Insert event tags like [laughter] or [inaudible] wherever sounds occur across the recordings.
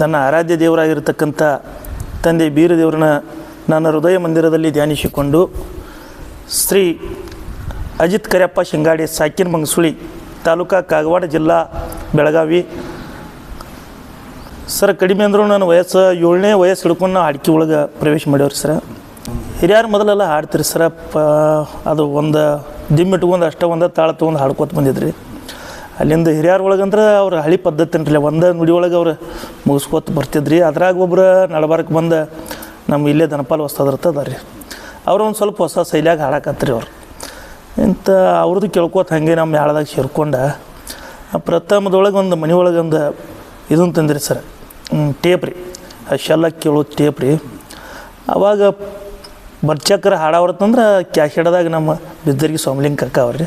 ನನ್ನ ಆರಾಧ್ಯ ದೇವರಾಗಿರ್ತಕ್ಕಂಥ ತಂದೆ ಬೀರದೇವ್ರನ್ನ ನನ್ನ ಹೃದಯ ಮಂದಿರದಲ್ಲಿ ಧ್ಯಾನಿಸಿಕೊಂಡು ಶ್ರೀ ಅಜಿತ್ ಕರಿಯಪ್ಪ ಶಿಂಗಾಡಿ ಸಾಕಿನ ಮಂಗಸುಳಿ ತಾಲೂಕಾ ಕಾಗವಾಡ ಜಿಲ್ಲಾ ಬೆಳಗಾವಿ. ಸರ್, ಕಡಿಮೆ ಅಂದರೂ ನಾನು ವಯಸ್ಸು ಏಳನೇ ವಯಸ್ಸು ಹಿಡ್ಕೊಂಡು ನಾವು ಒಳಗೆ ಪ್ರವೇಶ ಮಾಡ್ಯವ್ರಿ ಸರ್. ಹಿರಿಯರು ಮೊದಲೆಲ್ಲ ಹಾಡ್ತೀರಿ ಸರ್, ಪ ಅದು ಒಂದು ದಿಮ್ಮಿಟ್ಕೊಂಡು ಅಷ್ಟೇ ಒಂದು ತಾಳ ತೊಗೊಂಡು ಹಾಡ್ಕೊತ ಬಂದಿದ್ರಿ. ಅಲ್ಲಿಂದ ಹಿರಿಯರ ಒಳಗಂದ್ರೆ ಅವ್ರ ಹಳಿ ಪದ್ಧತಿ ಅಂತಿಲ್ಲ ಒಂದೇ ನುಡಿ ಒಳಗೆ ಅವ್ರು ಮುಗಿಸ್ಕೊತ ಬರ್ತಿದ್ರಿ. ಅದ್ರಾಗ ಒಬ್ರು ನಡಬಾರಕ್ಕೆ ಬಂದು ನಮ್ಮ ಇಲ್ಲೇ ದನಪಾಲ್ ಹೊಸ್ತದ್ರತ ಅದ ರೀ ಅವ್ರು ಒಂದು ಸ್ವಲ್ಪ ಹೊಸ ಶೈಲಿಯಾಗಿ ಹಾಡಾಕತ್ರಿ ಅವ್ರು. ಇಂಥ ಅವ್ರದ್ದು ಕೇಳ್ಕೊತ ಹಾಗೆ ನಮ್ಮ ಯಾಳದಾಗ ಸೇರ್ಕೊಂಡ. ಪ್ರಥಮದೊಳಗೆ ಒಂದು ಮನೆ ಒಳಗೊಂದು ಒಂದು ಇದನ್ನು ತಂದಿರಿ ಸರ್. ಟೇಪ್ ರೀ. ಆ ಶೆಲ್ಲ ಕೇಳೋ ಟೇಪ್ ರೀ. ಅವಾಗ ಬರ್ಚಕ್ರ ಹಾಡವ್ರತ್ತಂದ್ರೆ ಹಿಡ್ದಾಗ ನಮ್ಮ ಬಿದ್ದರಿಗೆ ಸೋಮಲಿಂಗ ಕಕ್ಕ ಅವ್ರಿ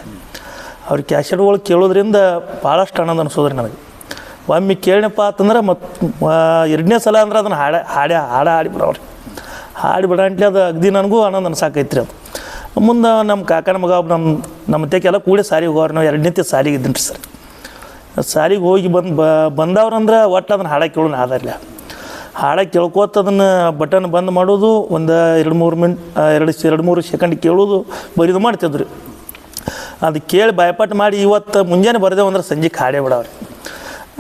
ಅವ್ರ ಕ್ಯಾಸೆಟ್ಗಳು ಕೇಳೋದ್ರಿಂದ ಭಾಳಷ್ಟು ಆನಂದ ಅನಿಸೋದ್ರಿ ನನಗೆ. ಒಮ್ಮೆ ಕೇಳಿನಪ್ಪ ಅಂತಂದ್ರೆ ಮತ್ತು ಎರಡನೇ ಸಲ ಅಂದ್ರೆ ಅದನ್ನು ಹಾಡ ಹಾಡಿ ಹಾಡ ಹಾಡಿ ಬಿಡವ್ರಿ ಹಾಡಿ ಬಿಡಂಟ್ಲಿ ಅದು ಅಗ್ದಿ ನನಗೂ ಆನಂದ ಅನ್ಸಾಕೈತ್ರಿ ಅದು. ಮುಂದೆ ನಮ್ಮ ಕಾಕನ ಮಗ ನಮ್ಮ ನಮ್ಮ ತೆಕ್ಕೆಲ್ಲ ಕೂಡಿ ಸಾರಿಗೆ ಹೋಗೋರು. ನಾವು ಎರಡನೇ ಸಾರಿಗೆ ಇದ್ದೀನಿ ರೀ ಸರ್. ಸಾರಿಗೆ ಹೋಗಿ ಬಂದು, ಬ ಬಂದವ್ರಂದ್ರೆ ಒಟ್ಟು ಅದನ್ನು ಹಾಡ ಕೇಳೋಣ ಆದಾರಿಲ್ಲ ಹಾಡ ಕೇಳ್ಕೋತ ಅದನ್ನು ಬಟನ್ ಬಂದ್ ಮಾಡೋದು ಒಂದು ಎರಡು ಮೂರು ಮಿನ್ ಎರಡು ಎರಡು ಮೂರು ಸೆಕೆಂಡ್ ಕೇಳೋದು ಬರೀದು ಮಾಡ್ತಿದ್ರಿ. ಅದು ಕೇಳಿ ಭಯಪಟ್ಟು ಮಾಡಿ ಇವತ್ತು ಮುಂಜಾನೆ ಬರದೇವು ಅಂದ್ರೆ ಸಂಜೆ ಹಾಡೇ ಬಿಡವ್ರಿ.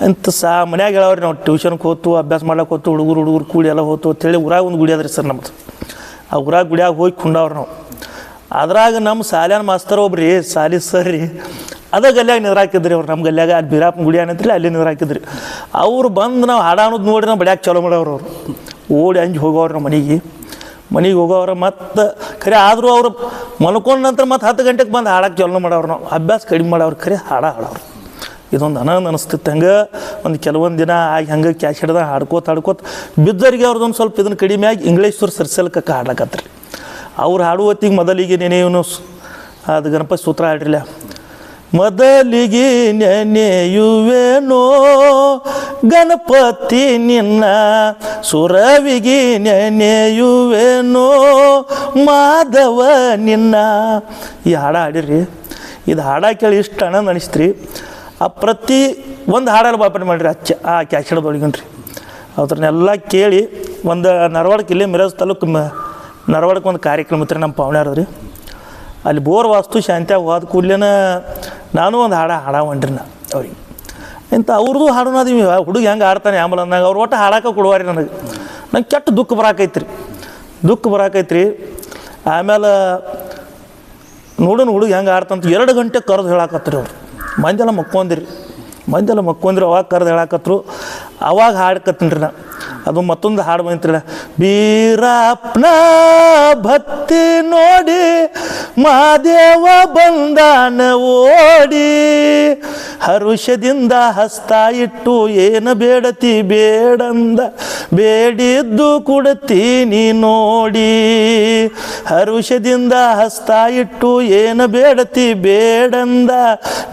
ಅಂತ ಸಾ ಮನ್ಯಾಗ ಹೇಳವ್ರಿ ನಾವು ಟ್ಯೂಷನ್ಗೆ ಹೋತು, ಅಭ್ಯಾಸ ಮಾಡೋಕೆ ಹೋತು, ಹುಡುಗರು ಹುಡುಗರು ಕೂಡಿ ಎಲ್ಲ ಹೋತು ಅಂತೇಳಿ ಊರಾಗ ಒಂದು ಗುಡಿ ಅದ್ರಿ ಸರ್ ನಮ್ಮದು ಆ ಊರಾಗ ಗುಡಿಯಾಗ ಹೋಗಿ ಕುಂಡವ್ರು ನಾವು. ಅದ್ರಾಗ ನಮ್ಮ ಸಾಲ್ಯಾನ ಮಾಸ್ತರ್ ಒಬ್ರಿ ಸಾಲಿ ಸರ್ ರೀ, ಅದ ಗಲ್ಯಾಗ ನಿದ್ರಾಕಿದ್ರಿ ಅವ್ರು ನಮ್ಮ ಗಲ್ಯಾಗ ಅಲ್ಲಿ ಬೀರಾಪನ ಗುಡಿ ಏನಂತ್ರಿ ಅಲ್ಲಿ ನಿದ್ರಾಕಿದ್ರಿ. ಅವ್ರು ಬಂದು ನಾವು ಹಾಡ ನೋಡಿ ನಾವು ಬಡ್ಯಾಕ ಚಲೋ ಮಾಡವ್ರು ಅವರು. ಓಡಿ ಅಂಜಿ ಹೋಗೋರು ನಮ್ಮ ಮನೆಗೆ. ಮನೆಗೆ ಹೋಗೋವ್ರ ಮತ್ತು ಖರೆ ಆದರೂ ಅವರು ಮಲ್ಕೊಂಡ ನಂತರ ಮತ್ತೆ ಹತ್ತು ಗಂಟೆಗೆ ಬಂದು ಹಾಡಕ್ಕೆ ಚಲನ ಮಾಡವ್ರು ನಾವು. ಅಭ್ಯಾಸ ಕಡಿಮೆ ಮಾಡವ್ರು ಖರೆ ಹಾಡ ಹಾಡವ್ರು. ಇದೊಂದು ಅನಂದ ಅನಿಸ್ತಿತ್ತು ಹಂಗೆ. ಒಂದು ಕೆಲವೊಂದು ದಿನ ಆಗಿ ಹಂಗೆ ಕ್ಯಾಶ್ ಹಿಡ್ದ ಹಾಡ್ಕೋತ ಹಾಡ್ಕೋತ ಬಿದ್ದರಿಗೆ ಅವ್ರದ್ದೊಂದು ಸ್ವಲ್ಪ ಇದನ್ನು ಕಡಿಮೆ ಆಗಿ ಇಂಗ್ಲೀಷ್ವ್ರು ಸರ್ಸಲ್ಕಕ್ಕ ಹಾಡ್ಲಕತ್ರಿ. ಅವ್ರು ಹಾಡುವ ಹೊತ್ತಿಗೆ ಮೊದಲಿಗೆ ನೆನೆಯವನು ಅದು ಗಣಪತಿ ಸೂತ್ರ ಹಾಡ್ರಿಲ್ಲ ಮೊದಲಿಗೆ ನೆನೆಯುವೆನೋ. ಗಣಪತಿ ನಿನ್ನ ಸುರವಿಗೆ ನೆನೆಯುವೆನೋ. ಮಾಧವ ನಿನ್ನ. ಈ ಹಾಡ ಹಾಡಿರಿ. ಇದು ಹಾಡ ಕೇಳಿ ಇಷ್ಟು ಅಣ್ಣ ಅನಿಸ್ತ್ರಿ. ಆ ಪ್ರತಿ ಒಂದು ಹಾಡಲ್ಲಿ ಬಾಪಣೆ ಮಾಡಿರಿ, ಅಚ್ಚ, ಆ ಕ್ಯಾಶಡದೊಳಗನ್ರಿ ಅದ್ರನ್ನೆಲ್ಲ ಕೇಳಿ ಒಂದು ನರವಾಡಕ್ಕೆ ಇಲ್ಲೇ ಮಿರಾಜ್ ತಾಲೂಕು ನರವಾಡಕ್ಕೆ ಒಂದು ಕಾರ್ಯಕ್ರಮ ಇತ್ತು ನಮ್ಮ ಪಾವಣ್ಯಾರ ರೀ ಅಲ್ಲಿ ಬೋರ್ ವಾಸ್ತು ಶಾಂತಿಯಾಗಿ ಹೋದ ಕೂಡ್ಲೇನ ನಾನು ಒಂದು ಹಾಡ ಹೊಂಟ್ರಿ ನಾ ಅವ್ರಿಗೆ. ಇಂಥ ಅವ್ರದ್ದು ಹಾಡು ಹುಡುಗ ಹೆಂಗೆ ಆಡ್ತಾನೆ ಆಮೇಲೆ ಅಂದಾಗ ಅವ್ರು ಒಟ್ಟು ಹಾಡಕ್ಕೆ ಕೊಡುವಾರಿ ನನಗೆ. ನಂಗೆ ಕೆಟ್ಟ ದುಃಖ ಬರಾಕೈತ್ರಿ. ದುಃಖ ಬರಾಕೈತ್ರಿ. ಆಮೇಲೆ ನೋಡೋಣ ಹುಡುಗ ಹೆಂಗೆ ಆಡ್ತಂತ ಎರಡು ಗಂಟೆ ಕರೆದು ಹೇಳಾಕತ್ರಿ ಅವ್ರು. ಮಂದೆಲ್ಲ ಮಕ್ಕೊಂದಿರಿ. ಮಂದೆಲ್ಲ ಮಕ್ಕೊಂದ್ರಿ, ಅವಾಗ ಕರೆದು ಹೇಳಾಕತ್ರು. ಅವಾಗ ಹಾಡ್ಕತ್ತೀನಿ ರೀ ನಾ. ಅದು ಮತ್ತೊಂದು ಹಾಡು ಬಂತ್ರಿ ಬೀರಪ್ಪನ ಭತ್ತಿ ನೋಡಿ ಮಾದೇವ ಬಂದಾನ ಓಡಿ ಹರುಷದಿಂದ ಹಸ್ತ ಇಟ್ಟು ಏನು ಬೇಡತಿ ಬೇಡಂದ ಬೇಡಿದ್ದು ಕೊಡ್ತೀನಿ ನೋಡಿ ಹರುಷದಿಂದ ಹಸ್ತ ಇಟ್ಟು ಏನು ಬೇಡತಿ ಬೇಡಂದ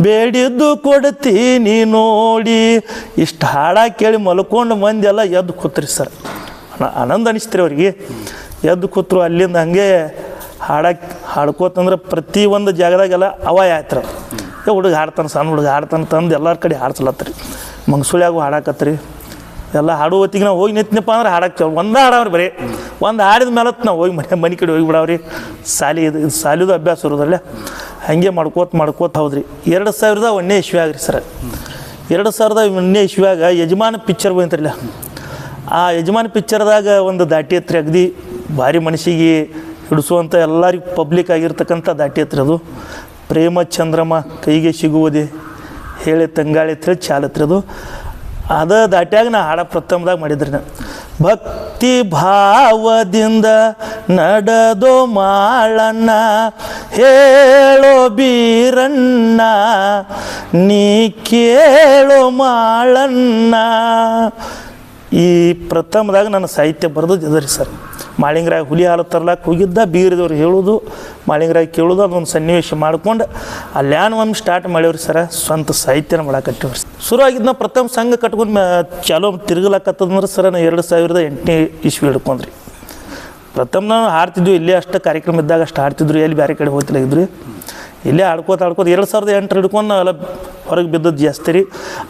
ಬೇಡಿದ್ದು ಕೊಡ್ತೀನಿ ನೋಡಿ ಇಷ್ಟು ಹಾಡ ಕೇಳಿ ಮಲ್ಕೊಂಡು ಎಲ್ಲ ಎದ್ದು ಕೂತ್ರಿ ಸರ್. ಆನ- ಆನಂದ ಅನಿಸ್ತ್ರಿ ಅವ್ರಿಗೆ. ಎದ್ದು ಕೂತ್ರು ಅಲ್ಲಿಂದ ಹಂಗೆ ಹಾಡಕ್ಕೆ ಹಾಡ್ಕೋತಂದ್ರೆ ಪ್ರತಿ ಒಂದು ಜಾಗದಾಗೆಲ್ಲ ಅವ ಆಯ್ತು ಏ ಹುಡುಗ ಹಾಡ್ತಾನೆ, ಸಣ್ಣ ಹುಡುಗ ಹಾಡ್ತಾನೆ ತಂದು ಎಲ್ಲರ ಕಡೆ ಹಾಡ್ಸಲತ್ತರಿ ಮಂಗಸುಳ್ಯಾಗೂ ಹಾಡಾಕತ್ರಿ. ಎಲ್ಲ ಹಾಡು ಹೊತ್ತಿಗೆ ನಾವು ಹೋಗಿ ನಿಂತಿನಪ್ಪ ಅಂದ್ರೆ ಹಾಡಕ್ಕೆ ಒಂದೇ ಹಾಡವ್ರಿ ಬರೀ. ಒಂದು ಹಾಡಿದ ಮೇಲೆ ನಾವು ಹೋಗಿ ಮನೆ ಮನೆ ಕಡೆ ಹೋಗಿ ಬಿಡವ್ರಿ ಸಾಲಿ ಇದು, ಸಾಲಿದು ಅಭ್ಯಾಸ ಇರೋದ್ರಲ್ಲೇ ಹಾಗೆ ಮಾಡ್ಕೋತ ಮಾಡ್ಕೋತ ಹೌದ್ರಿ. ಎರಡು ಸಾವಿರದ ಒಂದನೇ ಇಶ್ವಿ ಆಗ್ರಿ ಸರ್. ಎರಡು ಸಾವಿರದ ಒಂದನೇ ಇಶ್ವಿಯಾಗ ಯಜಮಾನ ಪಿಕ್ಚರ್ ಬಂತಿರಲಿಲ್ಲ ಆ ಯಜಮಾನ ಪಿಕ್ಚರ್ದಾಗ ಒಂದು ದಾಟಿ ಹತ್ರ ಅಗದಿ. ಭಾರಿ ಮನಸ್ಸಿಗೆ ಹಿಡಿಸುವಂಥ ಎಲ್ಲರಿಗೂ ಪಬ್ಲಿಕ್ ಆಗಿರ್ತಕ್ಕಂಥ ದಾಟಿ ಹತ್ರಿ ಅದು. ಪ್ರೇಮ ಚಂದ್ರಮ ಕೈಗೆ ಸಿಗುವುದೇ ಹೇಳಿ ತಂಗಾಳಿ ಹೇಳಿ ಚಾಲತ್ರಿ ಅದು. ಅದ ದಾಟಿಯಾಗ ನಾ ಹಾಡ ಪ್ರಥಮದಾಗ ಮಾಡಿದ್ರಿ ನಾನು ಭಕ್ತಿ ಭಾವದಿಂದ ನಡೆದು ಮಾಳಣ್ಣ ಹೇಳೋ ಬೀರಣ್ಣ, ನೀ ಕೇಳೋ ಮಾಳಣ್ಣ ಈ ಪ್ರಥಮದಾಗ ನನ್ನ ಸಾಹಿತ್ಯ ಬರೆದು ಇದರಿ ಸರ್. ಮಾಳಿಂಗರಾಯ ಹುಲಿ ಹಾಲು ತರ್ಲಾಕ ಹೋಗಿದ್ದ, ಬೀರದವ್ರು ಹೇಳೋದು, ಮಾಳಿಂಗರಾಯ ಕೇಳೋದು, ಅದೊಂದು ಸನ್ನಿವೇಶ ಮಾಡ್ಕೊಂಡು ಅಲ್ಯಾನ್ ಒಮ್ಮೆ ಸ್ಟಾರ್ಟ್ ಮಾಡ್ಯವ್ರಿ ಸರ, ಸ್ವಂತ ಸಾಹಿತ್ಯನ ಮಾಡಾಕಟ್ಟಿವ್ರಿ ಶುರು ಆಗಿದ್ನ ಪ್ರಥಮ ಸಂಘ ಕಟ್ಕೊಂಡು ಮ್ಯಾ ಚಾಲೋ ತಿರುಗಲಾಕತ್ತಂದ್ರೆ ಸರ ನಾ ಎರಡು ಸಾವಿರದ ಎಂಟನೇ ಇಸ್ವಿ ಹಿಡ್ಕೊಂಡ್ರಿ. ಪ್ರಥಮ ನಾವು ಹಾಡ್ತಿದ್ವಿ, ಇಲ್ಲೇ ಅಷ್ಟು ಕಾರ್ಯಕ್ರಮ ಇದ್ದಾಗ ಅಷ್ಟು ಹಾಡ್ತಿದ್ರು, ಎಲ್ಲಿ ಬೇರೆ ಕಡೆ ಹೋಗ್ತಿಲ್ಲ ಇದ್ರಿ. ಇಲ್ಲೇ ಆಡ್ಕೋತ ಆಡ್ಕೋತ ಎರಡು ಸಾವಿರದ ಎಂಟರ ಹಿಡ್ಕೊಂಡು ನಾವೆಲ್ಲ ಹೊರಗೆ ಬಿದ್ದದ್ದು ಜಾಸ್ತಿ ರೀ.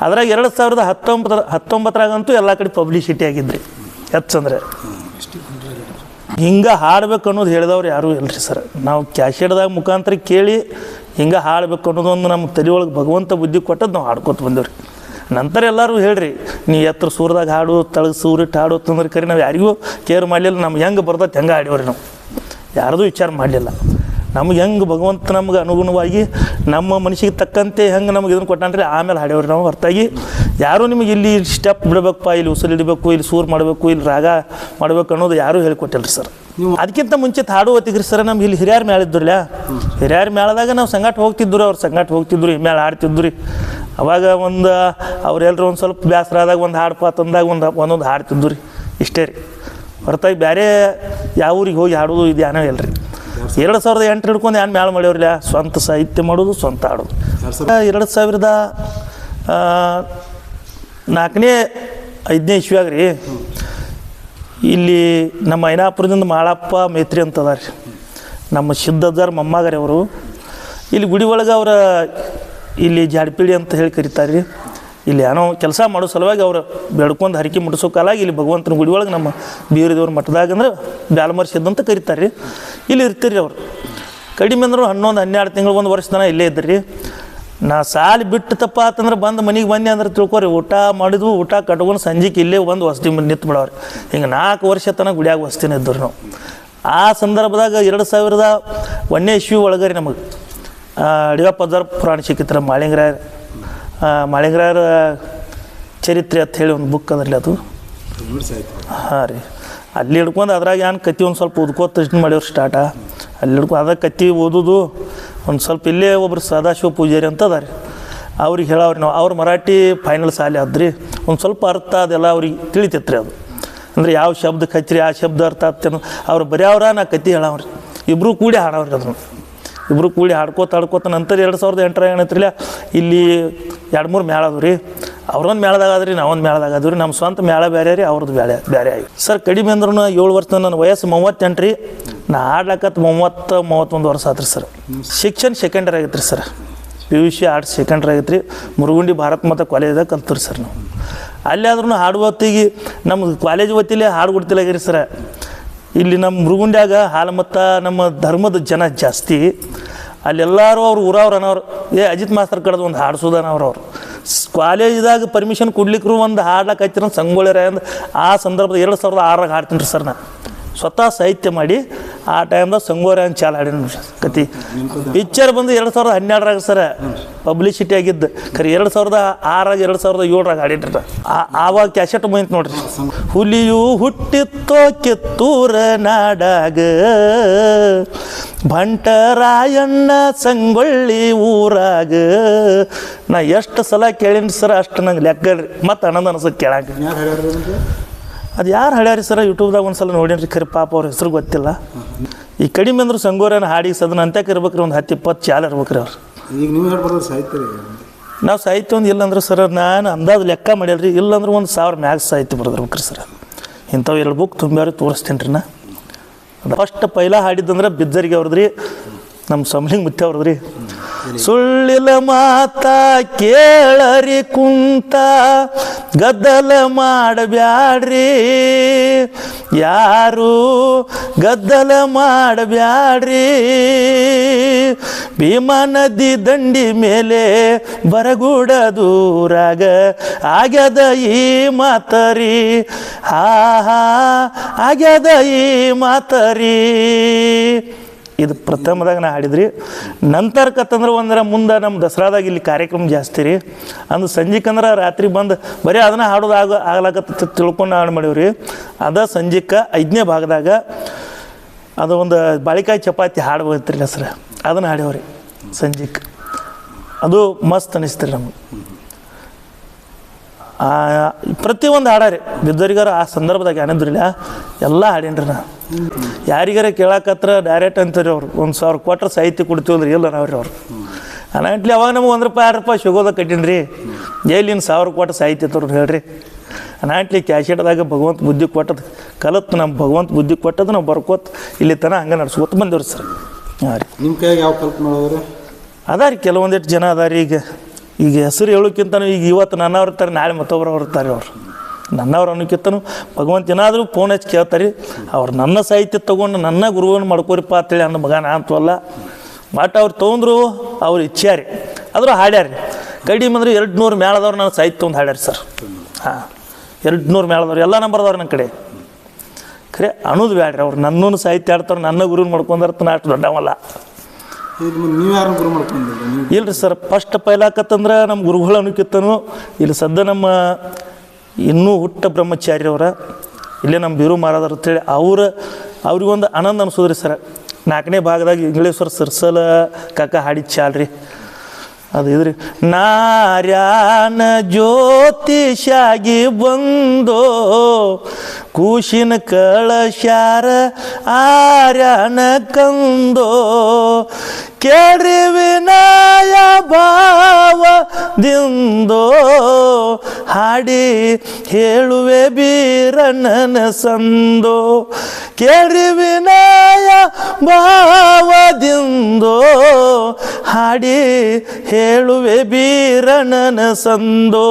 ಅದ್ರಾಗ ಎರಡು ಸಾವಿರದ ಹತ್ತೊಂಬತ್ತರ, ಹತ್ತೊಂಬತ್ತರಾಗಂತೂ ಎಲ್ಲ ಕಡೆ ಪಬ್ಲಿಸಿಟಿ ಆಗಿದ್ರಿ, ಹೆಚ್ಚಂದ್ರೆ. ಹಿಂಗೆ ಹಾಡ್ಬೇಕು ಅನ್ನೋದು ಹೇಳಿದವ್ರು ಯಾರೂ ಇಲ್ರಿ ಸರ್. ನಾವು ಕ್ಯಾಶೆಡ್ದಾಗ ಮುಖಾಂತರ ಕೇಳಿ ಹಿಂಗೆ ಹಾಡ್ಬೇಕು ಅನ್ನೋದು ಒಂದು ನಮ್ಮ ತಲೆಯೊಳಗೆ ಭಗವಂತ ಬುದ್ಧಿ ಕೊಟ್ಟದ್ದು ನಾವು ಹಾಡ್ಕೊತ ಬಂದೇವ್ರಿ. ನಂತರ ಎಲ್ಲರೂ ಹೇಳ್ರಿ, ನೀ ಎತ್ತರ ಸೂರ್ದಾಗ ಹಾಡು, ತಳಗ ಸೂರಿಟ್ಟು ಹಾಡು ಅಂತಂದ್ರೆ ಕರಿ, ನಾವು ಯಾರಿಗೂ ಕೇರ್ ಮಾಡಲಿಲ್ಲ, ನಮ್ಗೆ ಹೆಂಗೆ ಬರ್ತೈತೆ ಹೆಂಗೆ ಆಡ್ಯವ್ರಿ ನಾವು. ಯಾರದೂ ವಿಚಾರ ಮಾಡಲಿಲ್ಲ. ನಮ್ಗೆ ಹೆಂಗೆ ಭಗವಂತ ನಮ್ಗೆ ಅನುಗುಣವಾಗಿ ನಮ್ಮ ಮನಸ್ಸಿಗೆ ತಕ್ಕಂತೆ ಹೆಂಗೆ ನಮ್ಗೆ ಇದನ್ನು ಕೊಟ್ಟಾನ್ರಿ ಆಮೇಲೆ ಹಾಡೇವ್ರಿ ನಾವು ಹೊರತಾಗಿ. ಯಾರೂ ನಿಮಗೆ ಇಲ್ಲಿ ಸ್ಟೆಪ್ ಬಿಡಬೇಕಪ್ಪ ಇಲ್ಲಿ ಉಸಿರು ಇಡಬೇಕು ಇಲ್ಲಿ ಸೂರ್ ಮಾಡಬೇಕು ಇಲ್ಲಿ ರಾಗ ಮಾಡಬೇಕು ಅನ್ನೋದು ಯಾರೂ ಹೇಳಿಕೊಟ್ಟಿಲ್ಲ ಸರ್ ಅದಕ್ಕಿಂತ ಮುಂಚೆ ಹಾಡು ಹೊತ್ತಿಗ್ರಿ ಸರ್ ನಮ್ಗೆ ಇಲ್ಲಿ ಹಿರಿಯರ ಮೇಳಿದ್ರಲ್ಲ ಹಿರಿಯರ ಮೇಳದಾಗ ನಾವು ಸಂಗಾಟ ಹೋಗ್ತಿದ್ರು ಅವ್ರು ಸಂಗಾಟ ಹೋಗ್ತಿದ್ರು ಈ ಮೇಲೆ ಆಡ್ತಿದ್ರು ರೀ ಅವಾಗ ಒಂದು ಅವರೆಲ್ಲರೂ ಒಂದು ಸ್ವಲ್ಪ ಬೇಸರ ಆದಾಗ ಒಂದು ಹಾಡು ತಂದಾಗ ಒಂದು ಒಂದೊಂದು ಹಾಡ್ತಿದ್ದು ರೀ ಇಷ್ಟೇ ರೀ. ಹೊರತಾಗಿ ಬೇರೆ ಯಾವ ಊರಿಗೆ ಹೋಗಿ ಹಾಡೋದು ಇದು ಏನೋ ಇಲ್ಲ ರೀ ಎರಡು ಸಾವಿರದ ಎಂಟು ಹಿಡ್ಕೊಂಡು ಏನು ಮೇಳ ಮಾಡ್ಯವ್ರಲ್ಲ? ಸ್ವಂತ ಸಾಹಿತ್ಯ ಮಾಡೋದು, ಸ್ವಂತ ಆಡೋದು ಎರಡು ಸಾವಿರದ ನಾಲ್ಕನೇ, ಐದನೇ ಇಸ್ವಿಯಾಗ ರೀ, ಇಲ್ಲಿ ನಮ್ಮ ಐನಾಪುರದಿಂದ ಮಾಳಪ್ಪ ಮೇತ್ರಿ ಅಂತ ರೀ. ನಮ್ಮ ಸಿದ್ಧದಾರ್ ಮೊಮ್ಮಗಾರಿ ಅವರು. ಇಲ್ಲಿ ಗುಡಿ ಒಳಗೆ ಅವರ, ಇಲ್ಲಿ ಜಾಡ್ಪಿಡಿ ಅಂತ ಹೇಳಿ ಕರೀತಾರೆ ರೀ. ಇಲ್ಲಿ ಏನೋ ಕೆಲಸ ಮಾಡೋ ಸಲುವಾಗಿ ಅವರು ಬೇಡ್ಕೊಂಡು ಹರಿಕೆ ಮುಟ್ಟಿಸೋ ಕಾಲಾಗಿ ಇಲ್ಲಿ ಭಗವಂತನ ಗುಡಿ ಒಳಗೆ ನಮ್ಮ ಬೀರದೇವ್ರ ಮಠದಾಗ ಅಂದ್ರೆ ಬ್ಯಾಲ್ಮರ್ಸಿದ್ದಂತ ಕರೀತಾರೆ ರೀ. ಇಲ್ಲಿ ಇರ್ತೀರಿ ಅವರು. ಕಡಿಮೆ ಅಂದ್ರೆ ಹನ್ನೊಂದು, ಹನ್ನೆರಡು ತಿಂಗಳು ಒಂದು ವರ್ಷ ತನಕ ಇಲ್ಲೇ ಇದ್ರಿ. ನಾ ಸಾಲಿ ಬಿಟ್ಟತಪ್ಪ ಅಂತಂದ್ರೆ ಬಂದು ಮನೆಗೆ ಬನ್ನಿ ಅಂದ್ರೆ ತಿಳ್ಕೊರಿ. ಊಟ ಮಾಡಿದ್ವು, ಊಟ ಕಟ್ಕೊಂಡು ಸಂಜೆಗೆ ಇಲ್ಲೇ ಒಂದು ವಸತಿ ನಿಂತು ಬಿಡವ್ರಿ. ಹಿಂಗೆ ನಾಲ್ಕು ವರ್ಷ ತನಕ ಗುಡಿಯಾಗ ವಸ್ತಿನ ಇದ್ದರು ನಾವು. ಆ ಸಂದರ್ಭದಾಗ ಎರಡು ಸಾವಿರದ ಒಂದನೇ ಇಶ್ಯೂ ಒಳಗರಿ ನಮಗೆ. ಅಡಿಯಪ್ಪ ಪುರಾಣ ಸಿಕ್ಕಿತ್ರ ಮಾಳಿಂಗರಾಯರ್ ಆ, ಮಾಳಿಂಗರಾಯರ ಚರಿತ್ರೆ ಅಂತ ಹೇಳಿ ಒಂದು ಬುಕ್ ಅದರಲ್ಲಿ ಅದು. ಹಾಂ ರೀ. ಅಲ್ಲಿ ಹಿಡ್ಕೊಂಡು ಅದ್ರಾಗ ಏನು ಕತ್ತಿ ಒಂದು ಸ್ವಲ್ಪ ಓದ್ಕೋತ ಇಷ್ಟು ಮಾಡ್ಯವ್ರು ಸ್ಟಾರ್ಟ ಅಲ್ಲಿ ಹಿಡ್ಕೊಂಡು ಅದ ಕತ್ತಿ ಓದೋದು ಒಂದು ಸ್ವಲ್ಪ ಇಲ್ಲೇ ಒಬ್ರು ಸದಾಶಿವ ಪೂಜಾರಿ ಅಂತ ಅದಾರೆ. ಅವ್ರಿಗೆ ಹೇಳವ್ರಿ ನಾವು ಅವ್ರ ಮರಾಠಿ ಫೈನಲ್ ಸಾಲಿ ಆದ್ರಿ. ಒಂದು ಸ್ವಲ್ಪ ಅರ್ಥ ಅದೆಲ್ಲ ಅವ್ರಿಗೆ ತಿಳಿತೈತೆ ರೀ ಅದು. ಅಂದ್ರೆ ಯಾವ ಶಬ್ದ ಹಚ್ಚಿರಿ ಆ ಶಬ್ದ ಅರ್ಥ ಆಗ್ತೇನೋ ಅವ್ರು ಬರೆಯವ್ರ ನಾ ಕತ್ತಿ ಹೇಳವ್ರಿ. ಇಬ್ಬರು ಕೂಡಿ ಹಾಡವ್ರಿ ಅದನ್ನು. ಇಬ್ಬರು ಕೂಡಿ ಹಾಡ್ಕೋತ ಹಾಡ್ಕೋತ ನಂತರ ಎರಡು ಸಾವಿರದ ಎಂಟರ ಏನೈತ್ರಿಲ್ಲ ಇಲ್ಲಿ ಎರಡು ಮೂರು ಮೇಳ ಅದಾವ ರೀ ಅವ್ರೊಂದು ಮೇಳದಾಗ ಅದ್ರಿ ನಾವೊಂದು ಮೇಳದಾಗ ಅದ್ರಿ ನಮ್ಮ ಸ್ವಂತ ಮೇಳ ಬೇರೆ ರೀ ಅವ್ರದ್ದು ಬೇರೆ ಬೇರೆ ಆಗಿ ಸರ್, ಕಡಿಮೆ ಅಂದ್ರೂ ಏಳು ವರ್ಷ ನನ್ನ ವಯಸ್ಸು ಮೂವತ್ತೆಂಟು ರೀ. ನಾ ಆಡ್ಲಕತ್ತು ಮೂವತ್ತು, ಮೂವತ್ತೊಂದು ವರ್ಷ ಆತ್ರಿ ಸರ್. ಶಿಕ್ಷಣ ಸೆಕೆಂಡರಿ ಆಗೈತ್ರಿ ರೀ sir. P U C arts secondary ಆಗೈತೆ ರೀ ಮುರುಗುಂಡಿ ಭಾರತ್ ಮತ್ತು ಕಾಲೇಜ್ದಾಗ ಕಲ್ತ್ರಿ ಸರ್ ನಾವು. ಅಲ್ಲಿ ಆದ್ರೂ ಹಾಡು ಹೊತ್ತಿಗೆ ನಮ್ಗೆ ಕಾಲೇಜ್ ಹೊತ್ತಿಲೆ ಹಾಡು ಕೊಡ್ತಿಲ್ಲಾಗಿರಿ ಸರ್. ಇಲ್ಲಿ ನಮ್ಮ ಮುರುಗುಂಡ್ಯಾಗ ಹಾಲಮತ್ತ ನಮ್ಮ ಧರ್ಮದ ಜನ ಜಾಸ್ತಿ. ಅಲ್ಲೆಲ್ಲರೂ ಅವ್ರು ಊರವ್ರು ಅನ್ನೋರು ಏ, ಅಜಿತ್ ಮಾಸ್ತರ್ ಕಡೆದು ಒಂದು ಹಾಡ್ಸೋದನ ಅವ್ರು ಕಾಲೇಜ್ದಾಗ ಪರ್ಮಿಷನ್ ಕೊಡ್ಲಿಕ್ಕರು ಒಂದು ಹಾಡ್ಲಕ್ಕೆ ಹಚ್ಚಿರ ಸಂಗೊಳ್ಳಿರ ಅಂದ್ರೆ ಆ ಸಂದರ್ಭದ ಎರಡು ಸಾವಿರದ ಆರಾಗ ಹಾಡ್ತೀನಿ ರೀ ಸರ್ ನಾ ಸ್ವತಃ ಸಾಹಿತ್ಯ ಮಾಡಿ ಆ ಟೈಮ್ದಾಗ ಸಂಗೋರ ಅಂತ ಚಾಲ ಹಾಡಿನ ಕತಿ ಪಿಕ್ಚರ್ ಬಂದು ಎರಡು ಸಾವಿರದ ಹನ್ನೆರಡರಾಗ ಸರ ಪಬ್ಲಿಸಿಟಿ ಆಗಿದ್ದು. ಖರೆ ಎರಡು ಸಾವಿರದ ಆರಾಗ ಎರಡು ಸಾವಿರದ ಏಳರಾಗ ಆಡಿಟ್ರ. ಆವಾಗ ಕ್ಯಾಸೆಟ್ ಬಂತು ನೋಡ್ರಿ. ಹುಲಿಯು ಹುಟ್ಟಿತ್ತೋ ಕಿತ್ತೂರ ನಾಡಾಗ. ಭಂಟರಾಯಣ್ಣ ಸಂಗೊಳ್ಳಿ ಊರಾಗ. ನಾ ಎಷ್ಟು ಸಲ ಕೇಳಿನಿ ಸರ್ ಅಷ್ಟು ನಂಗೆ ಲೆಕ್ಕ ಮತ್ತು ಆನಂದ ಅನಿಸುತ್ತೆ ಕೇಳಾಕ. ಅದು ಯಾರು ಹಳ್ಯಾರಿ ಸರ ಯೂಟ್ಯೂಬ್ದಾಗ ಒಂದು ಸಲ ನೋಡೀನಿ ಖರೀ ಪಾಪ ಅವ್ರ ಹೆಸರು ಗೊತ್ತಿಲ್ಲ. ಈ ಕಡಿಮೆ ಅಂದ್ರೆ ಸಂಗೋರನ ಹಾಡಿಗೆ ಸದನ ಅಂತ್ಯಕ್ಕೆ ಇರ್ಬೇಕ್ರಿ ಒಂದು ಹತ್ತು ಇಪ್ಪತ್ತು ಚಾಲ ಇರ್ಬೇಕ್ರಿ ಅವ್ರು. ಈಗ ನೀವು ಹೇಳ್ಬಾರ್ದು ಸಾಹಿತ್ಯ ನಾವು ಸಾಹಿತ್ಯ ಒಂದು ಇಲ್ಲಂದ್ರೆ ಸರ್ ನಾನು ಅಂದಾಜು ಲೆಕ್ಕ ಮಾಡ್ಯಾಲ್ರಿ ಇಲ್ಲಂದ್ರೆ ಒಂದು ಸಾವಿರ ಮ್ಯಾಗ ಸಾಹಿತ್ಯ ಬರ್ದಿರ್ಬೇಕ್ರಿ ಸರ್. ಇಂಥವು ಎರಡು ಬುಕ್ ತುಂಬ್ಯಾರಿ ತೋರಿಸ್ತೀನಿ ರೀ ನಾ ಫಸ್ಟ್ ಪೈಲ ಹಾಡಿದ್ದಂದ್ರೆ ಬಿದ್ದರಿಗೆ ಅವ್ರದ್ರಿ ನಮ್ಮ ಸಂಬ್ಲಿಂಗ್ ಮುತ್ತೆ ಅವ್ರದ್ರಿ ಸುಳ್ಳಿಲ ಮಾತ ಕೇಳರಿ ಕುಂತ, ಗದ್ದಲ ಮಾಡಬ್ಯಾಡ್ರಿ. ಯಾರು ಗದ್ದಲ ಮಾಡಬ್ಯಾಡ್ರಿ? ಭೀಮಾ ನದಿ ದಂಡಿ ಮೇಲೆ ಬರಗೂಡ ದೂರಾಗ ಆಗ್ಯದ ಈ ಮಾತರಿ. ಹಾ ಹಾ, ಆಗ್ಯದ ಈ ಮಾತರಿ. ಇದು ಪ್ರಥಮದಾಗ ನಾ ಹಾಡಿದ್ರಿ. ನಂತರ ಕತ್ತಂದ್ರೆ ಒಂದರ ಮುಂದೆ ನಮ್ಮ ದಸರಾದಾಗ ಇಲ್ಲಿ ಕಾರ್ಯಕ್ರಮ ಜಾಸ್ತಿ ರೀ. ಅಂದು ಸಂಜೆಕಂದ್ರೆ ರಾತ್ರಿ ಬಂದು ಬರೀ ಅದನ್ನ ಹಾಡೋದು ಆಗ ತಿಳ್ಕೊಂಡು ಹಾಡು ಮಾಡೀವ್ರಿ. ಅದ ಸಂಜೆಕ್ಕೆ ಐದನೇ ಭಾಗದಾಗ ಅದು ಒಂದು ಬಾಳಿಕಾಯಿ ಚಪಾತಿ ಹಾಡು ಬಂತ್ರಿ ಸರ್ ಅದನ್ನು ಹಾಡೇವ್ರಿ ಸಂಜೆಕ್ಕೆ ಅದು ಮಸ್ತ್ ಅನಿಸ್ತೀರಿ ನಮಗೆ. ಪ್ರತಿಯೊಂದು ಹಾಡಾರಿ. ಬಿದ್ದರಿಗಾರ ಆ ಸಂದರ್ಭದಾಗ ಏನಿದ್ರಿಲ್ಲ ಎಲ್ಲ ಹಾಡೇನ್ರಿ ನಾ. ಯಾರಿಗಾರ ಕೇಳಾಕತ್ರ ಡೈರೆಕ್ಟ್ ಅಂತಾರೆ ಅವ್ರು. ಒಂದು ಸಾವಿರ ಕೊಟ್ಟರೆ ಸಾಹಿತ್ಯ ಕೊಡ್ತೀವಿ ಅಂದ್ರೆ ಇಲ್ಲ ನಾವ್ರಿ ಅವ್ರು. ಅನಾಂಟ್ಲಿ ಅವಾಗ ನಮಗೆ ಒಂದು ರೂಪಾಯಿ ಆರು ರೂಪಾಯಿ ಸಿಗೋದ ಕಟ್ಟಿನ್ರಿ. ರೀ ಎಲ್ಲಿನ ಸಾವಿರ ಕೊಟ್ಟು ಸಾಹಿತ್ಯ ತೋರು ಹೇಳ್ರಿ. ಅನಾಟ್ಲಿ ಕ್ಯಾಶೆಟ್ದಾಗ ಭಗವಂತ ಬುದ್ಧಿ ಕೊಟ್ಟದ್ದು ಕಲತ್ತು ನಮ್ಮ ಭಗವಂತ ಬುದ್ಧಿ ಕೊಟ್ಟದ್ದು ನಾವು ಬರ್ಕೋತ ಇಲ್ಲಿ ತನಕ ಹಂಗೆ ನಡ್ಸ್ಕೊತ ಬಂದೇವ್ರಿ ಸರ್. ಹಾಂ ರೀ. ನಿಮ್ಮ ಕೈಯಾಗ ಯಾವ ಕಲ್ಪನೆ ಮಾಡೋದ್ರಿ ಅದಾರಿ ಕೆಲವೊಂದಿಷ್ಟು ಜನ ಅದಾರಿ ಈಗ. ಈಗ ಹೆಸರು ಹೇಳೋಕ್ಕಿಂತ ಈಗ ಇವತ್ತು ನನ್ನವ್ರು ಇರ್ತಾರೆ ನಾಳೆ ಮತ್ತೊಬ್ಬರವ್ರು ಇರ್ತಾರೆ ಅವ್ರು. ನನ್ನವ್ರು ಅನ್ನೋಕ್ಕಿಂತನೂ ಭಗವಂತ ಏನಾದರೂ ಫೋನ್ ಹಚ್ಚಿ ಕೇಳ್ತಾರೆ. ಅವ್ರು ನನ್ನ ಸಾಹಿತ್ಯ ತೊಗೊಂಡು ನನ್ನ ಗುರುವನ್ನು ಮಾಡ್ಕೋರಿಪ್ಪ ಅಂತೇಳಿ ಅನ್ನ ಮಗ ನಾ ಅಂತವಲ್ಲ ಬಟ್ ಅವ್ರು ತೊಗೊಂಡ್ರು ಅವ್ರು ಇಚ್ಛಾರಿ ಆದರೂ ಹಾಡ್ಯಾರಿ. ಕಡಿಮೆ ಅಂದ್ರೆ ಎರಡು ನೂರು ಮೇಳದವ್ರು ನಾನು ಸಾಹಿತ್ಯ ಒಂದು ಹಾಡ್ಯಾರಿ ಸರ್. ಹಾಂ ಎರಡು ನೂರು ಮೇಳದವ್ರು ಎಲ್ಲ ನಂಬರ್ದವ್ರು ನನ್ನ ಕಡೆ. ಖರೆ ಅನ್ನೋದು ಬೇಡ್ರಿ ಅವ್ರು ನನ್ನೂ ಸಾಹಿತ್ಯ ಆಡ್ತಾರೆ ನನ್ನ ಗುರುನ ಮಾಡ್ಕೊಂಡ್ರೆ ನಾ ಅಷ್ಟು ದೊಡ್ಡವಲ್ಲ. ಇಲ್ರಿ ಸರ್ ಫಸ್ಟ್ ಪೈಲಾಕತ್ತಂದ್ರೆ ನಮ್ಮ ಗುರುಗಳು ಅನ್ನೋಕ್ಕಿತ್ತನು ಇಲ್ಲಿ ಸದ್ಯ ನಮ್ಮ ಇನ್ನೂ ಹುಟ್ಟ ಬ್ರಹ್ಮಚಾರ್ಯವರ ಇಲ್ಲೇ ನಮ್ಮ ಬೀರು ಮಾರಾದರ್ ಅಂತೇಳಿ ಅವರ, ಅವ್ರಿಗೊಂದು ಆನಂದ ಅನಿಸೋದ್ರಿ ಸರ್. ನಾಲ್ಕನೇ ಭಾಗದಾಗ ಇಂಗ್ಲೇಶ್ವರ ಸರ್ಸಲ ಕಾಕ ಹಾಡಿ ಚಾಲ್ರಿ. ಅದು ಇದ್ರಿ ನಾರ್ಯಾನ ಜ್ಯೋತಿಷಾಗಿ ಬಂದೋ, ಕೂಶಿನ ಕಳಶಾರ ಆರ್ಯಾನ ಕಂದೋ ಕೇಳ್ರಿ ಭಾವ ದಿಂದೋ ಹಾಡಿ ಹೇಳುವೆ ಬೀರಣ್ಣನ ಸಂದೋ. ಕೇಳ್ರಿ ಭಾವ ಭಾವದಿಂದೋ ಹಾಡಿ ಹೇಳುವೆ ಬೀರಣ್ಣನ ಸಂದೋ.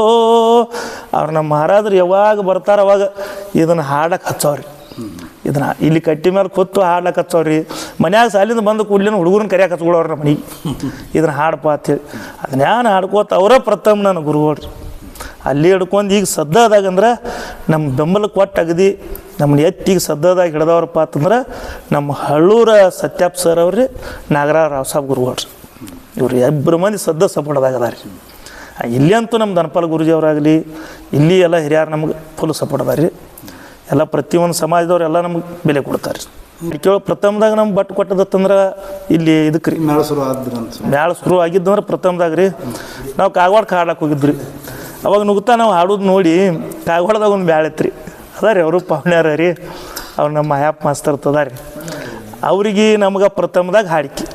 ಅವ್ರು ನಮ್ಮ ಮಹಾರಾಜರು ಯಾವಾಗ ಬರ್ತಾರ ಅವಾಗ ಇದನ್ನು ಹಾಡಕ್ಕೆ ಹಚ್ಚವ್ರಿ ಇದನ್ನ. ಇಲ್ಲಿ ಕಟ್ಟಿ ಮೇಲೆ ಕೊತ್ತು ಹಾಡ್ಲಕ್ಕೆ ಹಚ್ಚವ್ರಿ. ಮನ್ಯಾಗ ಸಾಲಿಂದ ಬಂದು ಕೂಡ್ಲಿನ ಹುಡುಗರನ್ನ ಕರಿಯಾಕ ಹಚ್ಕೊಳ್ಳೋರು ನಮ್ಮ ಮನೆಗೆ. ಇದನ್ನ ಹಾಡಪ್ಪ ಅಂತೇಳಿ ಅದನ್ನ ಯಾನ್ ಹಾಡ್ಕೋತ ಅವರೇ ಪ್ರಥಮ ನನ್ನ ಗುರುಗಳ್ರಿ ಅಲ್ಲಿ ಹಿಡ್ಕೊಂಡು ಈಗ ಸದ್ದಾದಾಗಂದ್ರೆ ನಮ್ಮ ಬೆಂಬಲ ಕೊಟ್ಟು ಅಗದಿ ನಮ್ಮನ್ನ ಎತ್ತಿಗೆ ಸದ್ದಾದಾಗ ಹಿಡ್ದವ್ರಪ್ಪ ಅಂತಂದ್ರೆ ನಮ್ಮ ಹಳ್ಳೂರ ಸತ್ಯಾಪ್ ಸರ್ ಅವ್ರಿ ನಾಗರ ರಾವ್ ಸಾಬ್ ಗುರುಗಳ್ರಿ ಇವ್ರು ಇಬ್ಬರು ಮಂದಿ ಸದ್ದ ಸಪೋರ್ಟ್ದಾಗ ಅದಾರ ರೀ ಇಲ್ಲಿ ಅಂತೂ ನಮ್ಮ ದನಪಾಲ ಗುರುಜಿ ಅವರಾಗಲಿ ಇಲ್ಲಿ ಎಲ್ಲ ಹಿರಿಯರು ನಮ್ಗೆ ಫುಲ್ ಸಪೋರ್ಟ್ ಅದಾರ ರೀ ಎಲ್ಲ ಪ್ರತಿಯೊಂದು ಸಮಾಜದವ್ರು ಎಲ್ಲ ನಮ್ಗೆ ಬೆಲೆ ಕೊಡ್ತಾರೆ. ರೀ ಕೇಳೋ ಪ್ರಥಮದಾಗ ನಮ್ಗೆ ಬಟ್ ಕೊಟ್ಟದತ್ತಂದ್ರೆ ಇಲ್ಲಿ ಇದಕ್ಕೆ ರೀ. ಮ್ಯಾಳ ಶುರು ಆದ್ರಂತ ಮ್ಯಾಳ ಶುರು ಆಗಿದ್ದಂದ್ರೆ ಪ್ರಥಮದಾಗ ರೀ. ನಾವು ಕಾಗವಾಡಕ್ಕೆ ಹಾಡಕ್ಕೆ ಹೋಗಿದ್ವಿ ರೀ. ಅವಾಗ ನುಗ್ತಾ ನಾವು ಹಾಡೋದು ನೋಡಿ ಕಾಗವಾಡದಾಗ ಒಂದು ಮ್ಯಾಳ ಇತ್ತು ರೀ ಅದ ರೀ ಅವರು ಪಾವಣ್ಯಾರ ರೀ. ಅವ್ರು ನಮ್ಮ ಮಾಯಪ್ಪ ಮಾಸ್ತರ್ ತದ ರೀ. ಅವ್ರಿಗೆ ನಮ್ಗೆ ಪ್ರಥಮದಾಗ ಹಾಡಿಕೆ.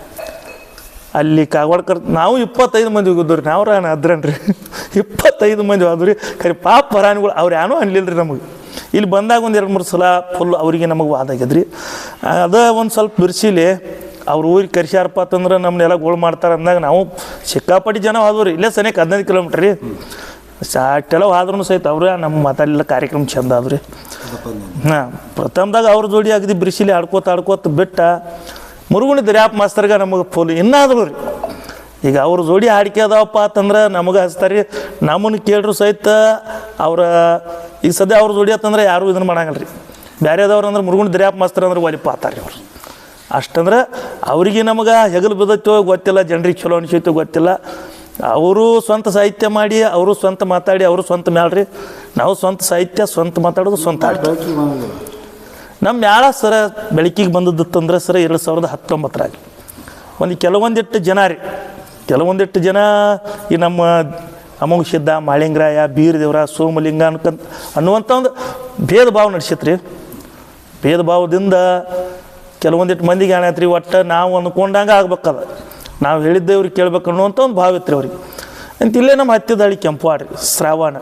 ಅಲ್ಲಿ ಕಾಗವಾಡ್ಕರ್ ನಾವು ಇಪ್ಪತ್ತೈದು ಮಂದಿ ಹೋಗಿದ್ದು ರೀ. ನಾವು ಅದ್ರನ್ ರೀ ಇಪ್ಪತ್ತೈದು ಮಂದಿ ಹೋದ್ರಿ ಖರೀ ಖರೆ ಪಾಪ ಪರಾಣಿಗಳು ಅವ್ರು ಏನೂ ಅನ್ಲಿಲ್ಲ ರೀ ನಮಗೆ. ಇಲ್ಲಿ ಬಂದಾಗ ಒಂದು ಎರಡು ಮೂರು ಸಲ ಫುಲ್ ಅವರಿಗೆ ನಮಗೆ ವಾದ ಆಗ್ಯದ್ರಿ. ಅದ ಒಂದು ಸ್ವಲ್ಪ ಬಿರ್ಸಿಲಿ ಅವ್ರ ಊರಿಗೆ ಕರ್ಸ್ಯಾರಪ್ಪ ಅಂತಂದ್ರೆ ನಮ್ಮನ್ನೆಲ್ಲ ಗೋಳು ಮಾಡ್ತಾರೆ ಅಂದಾಗ ನಾವು ಸಿಕ್ಕಾಪಟ್ಟಿ ಜನ ಹೋದ್ವು ರೀ ಇಲ್ಲೇ ಸನೇಕ ಹದಿನೈದು ಕಿಲೋಮೀಟ್ರ್ ರೀ. ಅಷ್ಟೆಲ್ಲ ಆದ್ರೂ ಸಹಿತ ಅವ್ರೆ ನಮ್ಮ ಮಾತಾಡಲಿಲ್ಲ ಕಾರ್ಯಕ್ರಮ ಚಂದ ಆದ್ರಿ. ಹಾಂ, ಪ್ರಥಮದಾಗ ಅವ್ರ ಜೋಡಿ ಅಗದಿ ಬಿರ್ಸಿಲಿ ಆಡ್ಕೋತ ಆಡ್ಕೋತ ಬಿಟ್ಟ ಮುರುಗುಣಿ ದರ್ಯಾಪ್ ಮಾಸ್ತರ್ಗ ನಮಗೆ ಫುಲ್ ಇನ್ನಾದ್ರೂ ರೀ. ಈಗ ಅವ್ರ ಜೋಡಿ ಹಾಡಿಕೆ ಅದಾವಪ್ಪ ಅಂತಂದ್ರೆ ನಮಗೆ ಹಚ್ತಾರೆ. ನಮ್ಮನ್ನು ಕೇಳ್ರು ಸಹಿತ ಅವರ, ಈಗ ಸದ್ಯ ಅವ್ರ ಜೋಡಿ ಅಂತಂದ್ರೆ ಯಾರೂ ಇದನ್ನು ಮಾಡಂಗಿಲ್ಲ ರೀ ಬೇರೆದವ್ರು ಅಂದ್ರೆ ಮುರುಗುಣಿ ದರ್ಯಾಪ್ ಮಾಸ್ತರ್ ಅಂದ್ರೆ ಒಲಿಪ ಆತಾರೆ ಅವ್ರು. ಅಷ್ಟಂದ್ರೆ ಅವರಿಗೆ ನಮಗೆ ಹೆಗಲು ಬಿದ್ದೈತೋ ಗೊತ್ತಿಲ್ಲ, ಜನರಿಗೆ ಚಲೋ ಅನಿಸೈತೋ ಗೊತ್ತಿಲ್ಲ. ಅವರು ಸ್ವಂತ ಸಾಹಿತ್ಯ ಮಾಡಿ, ಅವರು ಸ್ವಂತ ಮಾತಾಡಿ, ಅವರು ಸ್ವಂತ ಮ್ಯಾಳ್ರಿ ನಾವು ಸ್ವಂತ ಸಾಹಿತ್ಯ, ಸ್ವಂತ ಮಾತಾಡೋದು, ಸ್ವಂತ ಆಡ್ತೀವಿ ನಮ್ಮ ಮ್ಯಾಳ ಸರ ಬೆಳಕಿಗೆ ಬಂದದ್ದು ತಂದ್ರೆ ಸರ ಎರಡು ಸಾವಿರದ ಹತ್ತೊಂಬತ್ತರಾಗಿ. ಒಂದು ಕೆಲವೊಂದಿಟ್ಟು ಜನ ರೀ. ಕೆಲವೊಂದಿಟ್ಟು ಜನ ಈ ನಮ್ಮ ಅಮೋಘ ಸಿದ್ಧ ಮಾಳಿಂಗರಾಯ ಬೀರ್ ದೇವರ ಸೋಮಲಿಂಗ ಅನ್ಕಂತ ಅನ್ನುವಂಥ ಒಂದು ಭೇದ ಭಾವ ನಡೆಸಿತ್ರಿ. ಭೇದ ಭಾವದಿಂದ ಕೆಲವೊಂದಿಟ್ಟು ಮಂದಿಗೆ ಏನಾಯ್ತು ರೀ ಒಟ್ಟು ನಾವು ಅಂದ್ಕೊಂಡಂಗೆ ಆಗ್ಬೇಕದ. ನಾವು ಹೇಳಿದ್ದೇವ್ರಿಗೆ ಕೇಳ್ಬೇಕು ಅನ್ನುವಂಥ ಒಂದು ಭಾವ ಇತ್ತು ಅವ್ರಿಗೆ. ಅಂತ ಇಲ್ಲೇ ನಮ್ಮ ಹತ್ತಿದಳಿ ಕೆಂಪವಾಡ್ರಿ, ಶ್ರಾವಣ.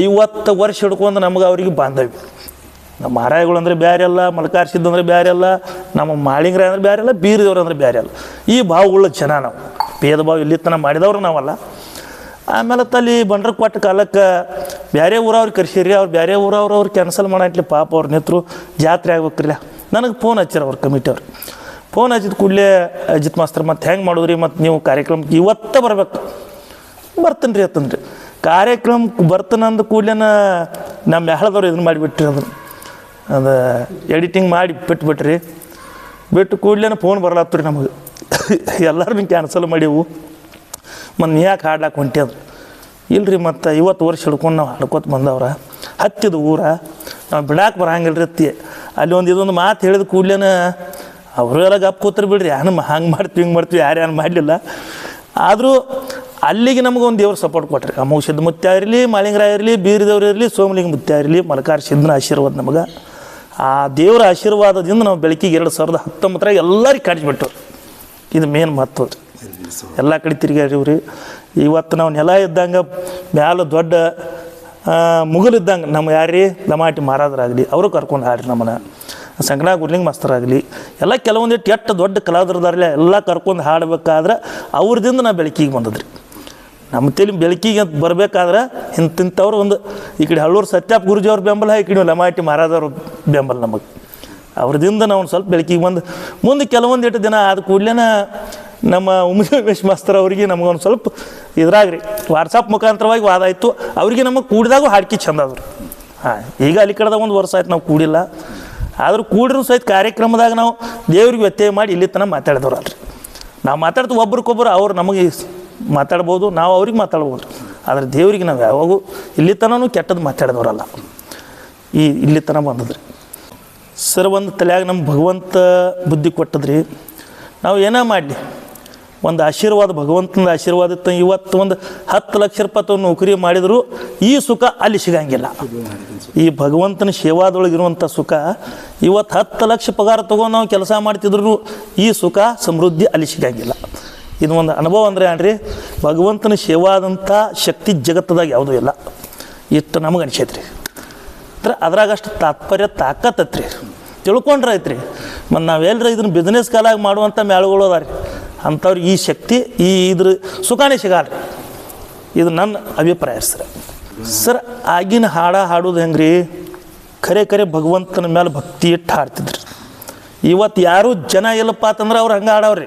ಐವತ್ತು ವರ್ಷ ಹಿಡ್ಕೊಂಡು ನಮಗೆ ಅವ್ರಿಗೆ ಬಾಂಧವ್ಯ. ನಮ್ಮ ಮಾರಾಯಗಳು ಅಂದರೆ ಬೇರೆ ಅಲ್ಲ ಮಲ್ಕಾರ್ ಸಿದ್ಧ ಅಂದರೆ ಬೇರೆ ಅಲ್ಲ, ನಮ್ಮ ಮಾಳಿಂಗರ ಅಂದ್ರೆ ಬೇರೆ ಅಲ್ಲ, ಬೀರದವ್ರು ಅಂದ್ರೆ ಬೇರೆ ಅಲ್ಲ. ಈ ಭಾವಗಳ ಜನ ನಾವು. ಭೇದ ಭಾವ ಇಲ್ಲಿ ಮಾಡಿದವ್ರು ನಾವಲ್ಲ. ಆಮೇಲೆ ತಲ್ಲಿ ಬಂಡ್ರ ಕೊಟ್ಟ ಕಾಲಕ್ಕೆ ಬೇರೆ ಊರವ್ರು ಕರ್ಸಿರಿ, ಅವ್ರು ಬೇರೆ ಊರವ್ರು ಅವ್ರು ಕ್ಯಾನ್ಸಲ್ ಮಾಡಂಟ್ಲಿ ಪಾಪ ಅವ್ರ ನೆತ್ರು ಜಾತ್ರೆ ಆಗ್ಬೇಕ್ರಿಲ್ಲ. ನನಗೆ ಫೋನ್ ಹಚ್ಚಿರ ಅವ್ರ ಫೋನ್ ಹಚ್ಚಿದ ಕೂಡಲೇ ಅಜಿತ್ ಮಾಸ್ತರ್ ಮತ್ತೆ ಹೆಂಗೆ ಮಾಡೋದ್ರಿ? ಮತ್ತು ನೀವು ಕಾರ್ಯಕ್ರಮಕ್ಕೆ ಇವತ್ತೇ ಬರಬೇಕು. ಬರ್ತೀನಿ ರೀ ಅಂತಂದ್ರಿ. ಕಾರ್ಯಕ್ರಮಕ್ಕೆ ಬರ್ತನಂದ ಕೂಡಲೇ ನಮ್ಮ ಮೆಹಳದವ್ರು ಇದನ್ನು ಮಾಡಿಬಿಟ್ರಿ ಅದನ್ನು. ಅದು ಎಡಿಟಿಂಗ್ ಮಾಡಿ ಬಿಟ್ಬಿಟ್ರಿ. ಬಿಟ್ಟು ಕೂಡಲೇ ಫೋನ್ ಬರ್ಲಾತ್ರಿ ನಮಗೆ. [coughs] ಎಲ್ಲರೂ ಕ್ಯಾನ್ಸಲ್ ಮಾಡಿವು. ಮೊನ್ನೆ ಯಾಕೆ ಹಾಡ್ಲಾಕೆ ಹೊಂಟ್ಯದ? ಇಲ್ರಿ ಮತ್ತು ಇವತ್ತು ವರ್ಷ ಹಿಡ್ಕೊಂಡು ನಾವು ಹಾಡ್ಕೊತ ಬಂದವ್ರ. ಹತ್ತಿದ ಊರ. ನಾವು ಬಿಡಾಕೆ ಬರಂಗಿಲ್ಲ ರೀ ಅತ್ತಿ. ಅಲ್ಲಿ ಒಂದು ಇದೊಂದು ಮಾತು ಹೇಳಿದ ಕೂಡ್ಲೇನ ಅವರು ಎಲ್ಲ ಗಪ್ ಕೂತ್ರು ಬಿಡ್ರಿ. ಯಾನು ಹಂಗೆ ಮಾಡ್ತೀವಿ, ಹಿಂಗೆ ಮಾಡ್ತೀವಿ, ಯಾರು ಯಾರು ಮಾಡಲಿಲ್ಲ. ಆದರೂ ಅಲ್ಲಿಗೆ ನಮಗೊಂದು ದೇವ್ರು ಸಪೋರ್ಟ್ ಕೊಟ್ರಿ. ಅಮೋಘ ಸಿದ್ಧ ಮುತ್ಯ ಇರಲಿ ಮಾಳಿಂಗರಾಯ ಇರಲಿ, ಬೀರದೇವ್ರು ಇರಲಿ, ಸೋಮಲಿಂಗ ಮುತ್ಯ ಇರಲಿ, ಮಲಕಾರ ಸಿದ್ಧನ ಆಶೀರ್ವಾದ ನಮಗೆ. ಆ ದೇವರ ಆಶೀರ್ವಾದದಿಂದ ನಾವು ಬೆಳಕಿಗೆ ಎರಡು ಸಾವಿರದ ಹತ್ತೊಂಬತ್ತರಾಗ ಎಲ್ಲರಿಗೆ ಕಾಣಿಸ್ಬಿಟ್ಟು ಇದು ಮೇನ್ ಮಹತ್ವ ರೀ ಎಲ್ಲ ಕಡೆ ತಿರುಗಾಡಿವ್ರಿ ಇವತ್ತು ನಾವು ನೆಲ ಇದ್ದಂಗೆ ಮ್ಯಾಲ ದೊಡ್ಡ ಮುಗಿಲಿದ್ದಂಗೆ ನಮ್ಮ ಯಾರೇ ದಮಾಟಿ ಮಾರಾದ್ರಾಗಲಿ ಅವರು ಕರ್ಕೊಂಡು ಹಾಡ್ರಿ ನಮ್ಮನ್ನ. ಸಂಕಟ ಗುರ್ಲಿಂಗ್ ಮಾಸ್ತರ್ ಆಗಲಿ ಎಲ್ಲ ಕೆಲವೊಂದಿಟ್ಟು ಎಷ್ಟು ದೊಡ್ಡ ಕಲಾವಿದ್ರದಾರಲ್ಲ ಎಲ್ಲ ಕರ್ಕೊಂಡು ಹಾಡಬೇಕಾದ್ರೆ ಅವ್ರದಿಂದ ನಾ ಬೆಳಕಿಗೆ ಬಂದದ್ರಿ. ನಮ್ಮ ತಲೆ ಬೆಳಕಿಗೆ ಅಂತ ಬರಬೇಕಾದ್ರೆ ಇಂತಿಂಥವ್ರು ಒಂದು ಈ ಕಡೆ ಹಳ್ಳೂರು ಸತ್ಯಾಪ್ ಗುರುಜಿ ಅವ್ರ ಬೆಂಬಲ ಈ ಕಡೆ ಲಮಾಟಿ ಮಹಾರಾಜವ್ರ ಬೆಂಬಲ ನಮಗೆ. ಅವ್ರದಿಂದ ನಾವು ಸ್ವಲ್ಪ ಬೆಳಕಿಗೆ ಬಂದು, ಮುಂದೆ ಕೆಲವೊಂದಿಟ್ಟು ದಿನ ಆದ ಕೂಡಲೇನ ನಮ್ಮ ಉಮೇಶ್ ಮಾಸ್ತರ್ ಅವರಿಗೆ ನಮಗೊಂದು ಸ್ವಲ್ಪ ಇದ್ರಾಗ್ರಿ. ವಾಟ್ಸಪ್ ಮುಖಾಂತರವಾಗಿ ವಾದ ಆಯಿತು. ಅವರಿಗೆ ನಮಗೆ ಕೂಡಿದಾಗೂ ಹಾಡ್ಕಿ ಚಂದ ಅದ್ರು ಹಾಂ, ಈಗ ಅಲ್ಲಿ ಕಡೆದಾಗ ಒಂದು ವರ್ಷ ಆಯ್ತು ನಾವು ಕೂಡಿಲ್ಲ. ಆದರೂ ಕೂಡಿರೋ ಸಹಿತ ಕಾರ್ಯಕ್ರಮದಾಗ ನಾವು ದೇವ್ರಿಗೆ ವ್ಯತ್ಯಯ ಮಾಡಿ ಇಲ್ಲಿ ತನಕ ಮಾತಾಡಿದವ್ರಲ್ರಿ. ನಾವು ಮಾತಾಡ್ತೀವಿ, ಒಬ್ರಿಗೊಬ್ರು ಅವ್ರು ನಮಗೆ ಮಾತಾಡ್ಬೋದು, ನಾವು ಅವ್ರಿಗೆ ಮಾತಾಡ್ಬೋದು. ಆದರೆ ದೇವರಿಗೆ ನಾವು ಯಾವಾಗೂ ಇಲ್ಲಿ ತನೂ ಕೆಟ್ಟದ್ದು ಮಾತಾಡಿದವರಲ್ಲ ಈ ಇಲ್ಲಿ ತನಕ ಬಂದದ್ರಿ. ಸರ್, ಒಂದು ತಲೆಯಾಗ ನಮ್ಮ ಭಗವಂತ ಬುದ್ಧಿ ಕೊಟ್ಟದ್ರಿ. ನಾವು ಏನೇ ಮಾಡಲಿ? ಒಂದು ಆಶೀರ್ವಾದ, ಭಗವಂತನ ಆಶೀರ್ವಾದ ಇತ್ತು. ಇವತ್ತು ಒಂದು ಹತ್ತು ಲಕ್ಷ ರೂಪಾಯಿ ನೌಕರಿ ಮಾಡಿದರೂ, ಈ ಸುಖ ಅಲ್ಲಿ ಸಿಗಂಗಿಲ್ಲ. ಈ ಭಗವಂತನ ಸೇವಾದೊಳಗಿರುವಂಥ ಸುಖ, ಇವತ್ತು ಹತ್ತು ಲಕ್ಷ ಪಗಾರ ತೊಗೊಂಡು ನಾವು ಕೆಲಸ ಮಾಡ್ತಿದ್ರು ಈ ಸುಖ ಸಮೃದ್ಧಿ ಅಲ್ಲಿ ಸಿಗಂಗಿಲ್ಲ. ಇದು ಒಂದು ಅನುಭವ ಅಂದರೆ ಏನ್ರಿ? ಭಗವಂತನ ಸೇವಾದಂಥ ಶಕ್ತಿ ಜಗತ್ತದಾಗ ಯಾವುದೂ ಇಲ್ಲ. ಇಷ್ಟು ನಮಗೆ ಅನಿಸೈತ್ರಿ. ಅಂದ್ರೆ ಅದ್ರಾಗ ಅಷ್ಟು ತಾತ್ಪರ್ಯ ತಾಕತ್ತೈತ್ರಿ. ತಿಳ್ಕೊಂಡ್ರೆ ಐತ್ರಿ. ಮತ್ತು ನಾವೆಲ್ಲರೂ ಇದನ್ನ ಬಿಸ್ನೆಸ್ ಕಾಲಾಗಿ ಮಾಡುವಂಥ ಮೇಳಗಳು ಅದ ರೀ ಈ ಶಕ್ತಿ, ಈ ಇದ್ರ ಸುಖಾನೇ ಸಿಗಲ್ಲ ಇದು ನನ್ನ ಅಭಿಪ್ರಾಯ ಸರ್. ಸರ್, ಆಗಿನ ಹಾಡ ಹಾಡೋದು ಹೆಂಗ್ರಿ? ಖರೆ ಖರೆ ಭಗವಂತನ ಮೇಲೆ ಭಕ್ತಿ ಇಟ್ಟು ಹಾಡ್ತಿದ್ರಿ. ಇವತ್ತು ಯಾರೂ ಜನ ಇಲ್ಲಪ್ಪ ಅಂತಂದ್ರೆ ಅವ್ರು ಹಂಗೆ ಹಾಡವ್ರಿ.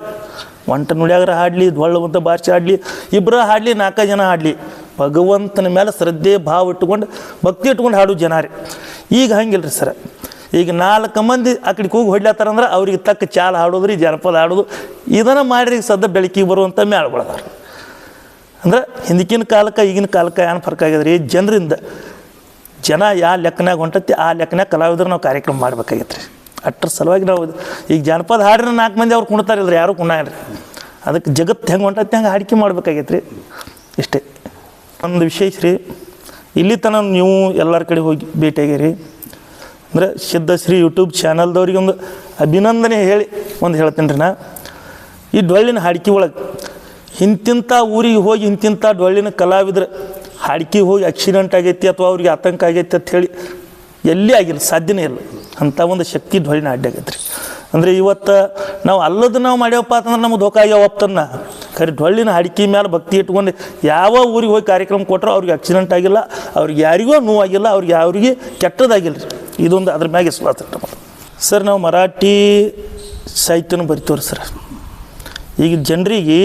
ಒಂಟ ನುಡಿಯಾಗ್ರ ಹಾಡಲಿ ಧ್ವಳ್ಳು ಅಂತ ಬಾರ್ಸಿ ಹಾಡಲಿ ಇಬ್ಬರ ಹಾಡಲಿ ನಾಲ್ಕೈದು ಜನ ಹಾಡಲಿ. ಭಗವಂತನ ಮೇಲೆ ಶ್ರದ್ಧೆ, ಭಾವ ಇಟ್ಕೊಂಡು ಭಕ್ತಿ ಇಟ್ಕೊಂಡು ಹಾಡು ಜನ ರೀ ಈಗ ರೀ ಸರ್. ಈಗ ನಾಲ್ಕು ಮಂದಿ ಆ ಕಡೆಗೆ ಹೋಗಿ ಹೊಡ್ಲತ್ತಾರಂದ್ರೆ ಅವ್ರಿಗೆ ತಕ್ಕ ಚಾಲ ಹಾಡೋದ್ರಿ, ಜನಪದ ಹಾಡೋದು, ಇದನ್ನು ಮಾಡಿರಿ ಸದ್ಯ ಬೆಳಕಿಗೆ ಬರುವಂಥ ಮೇಳಗಳದಾರ ಅಂದ್ರೆ ಹಿಂದಕ್ಕಿನ ಕಾಲಕ್ಕೆ, ಈಗಿನ ಕಾಲಕ್ಕೆ ಏನು ಫರ್ಕ್ ರೀ ಜನರಿಂದ ಜನ ಯಾವ ಲೆಕ್ಕನಾಗ ಹೊಂಟತಿ, ಆ ಲೆಕ್ಕನಾಗ ಕಲಾವಿದ್ರು ನಾವು ಕಾರ್ಯಕ್ರಮ ಮಾಡ್ಬೇಕಾಗೈತೆ ರೀ ಅಟ್ರ ಸಲುವಾಗಿ ನಾವು ಈಗ ಜನಪದ ಹಾಡಿನ ನಾಲ್ಕು ಮಂದಿ ಅವ್ರು ಕುಣ್ತಾರಿಲ್ಲ ಯಾರು ಕುಣ್ಣಾಗಿಲ್ಲ ಅದಕ್ಕೆ ಜಗತ್ತು ಹೆಂಗೆ ಹೊಂಟತಿ ಹಂಗೆ ಹಾಡಿಕೆ ಮಾಡ್ಬೇಕಾಗೈತೆ ರೀ ಇಷ್ಟೇ. ಒಂದು ವಿಶೇಷ ರೀ ಇಲ್ಲಿ ತನಕ ನೀವು ಎಲ್ಲರ ಕಡೆ ಹೋಗಿ ಭೇಟಿಯಾಗಿರಿ. ಅಂದರೆ ಸಿದ್ಧಶ್ರೀ ಯೂಟ್ಯೂಬ್ ಚಾನಲ್ದವ್ರಿಗೆ ಒಂದು ಅಭಿನಂದನೆ ಹೇಳಿ ಒಂದು ಹೇಳ್ತೀನಿ ರೀ ನಾ. ಈ ಡೊಳ್ಳಿನ ಹಾಡಿಕೆ ಒಳಗೆ ಇಂತಿಂಥ ಊರಿಗೆ ಹೋಗಿ ಇಂತಿಂಥ ಡೊಳ್ಳಿನ ಕಲಾವಿದ್ರೆ ಹಾಡಿಕೆ ಹೋಗಿ ಆಕ್ಸಿಡೆಂಟ್ ಆಗೈತಿ ಅಥವಾ ಅವ್ರಿಗೆ ಆತಂಕ ಆಗೈತಿ ಅಂತ ಹೇಳಿ ಎಲ್ಲಿ ಆಗಿಲ್ಲ, ಸಾಧ್ಯನೇ ಇಲ್ಲ. ಅಂಥ ಒಂದು ಶಕ್ತಿ ಡೊಳ್ಳಿನ ಅಡ್ಡಾಗೈತೆ ರೀ ಅಂದರೆ ಇವತ್ತು ನಾವು ಅಲ್ಲದ ನಾವು ಮಾಡ್ಯವಪ್ಪ ಅಂತಂದ್ರೆ ನಮ್ಗೆ ಧೋಕ ಆಗ್ಯಾವಪ್ತನ್ನ ಖರೀ ಡೊಳ್ಳಿನ ಹಡಿಕೆ ಮೇಲೆ ಭಕ್ತಿ ಇಟ್ಕೊಂಡು ಯಾವ ಊರಿಗೆ ಹೋಗಿ ಕಾರ್ಯಕ್ರಮ ಕೊಟ್ಟರು ಅವ್ರಿಗೆ ಆಕ್ಸಿಡೆಂಟ್ ಆಗಿಲ್ಲ, ಅವ್ರಿಗೆ ಯಾರಿಗೂ ನೋವಾಗಿಲ್ಲ, ಅವ್ರಿಗೆ ಯಾರಿಗೆ ಕೆಟ್ಟದಾಗಿಲ್ಲ ಇದೊಂದು ಅದ್ರ ಮ್ಯಾಗೆ ಸ್ವಾತಂತ್ರ್ಯ ಸರ್, ನಾವು ಮರಾಠಿ ಸಾಹಿತ್ಯನೂ ಬರಿತೀವ್ರಿ ಸರ್. ಈಗ ಜನರಿಗೆ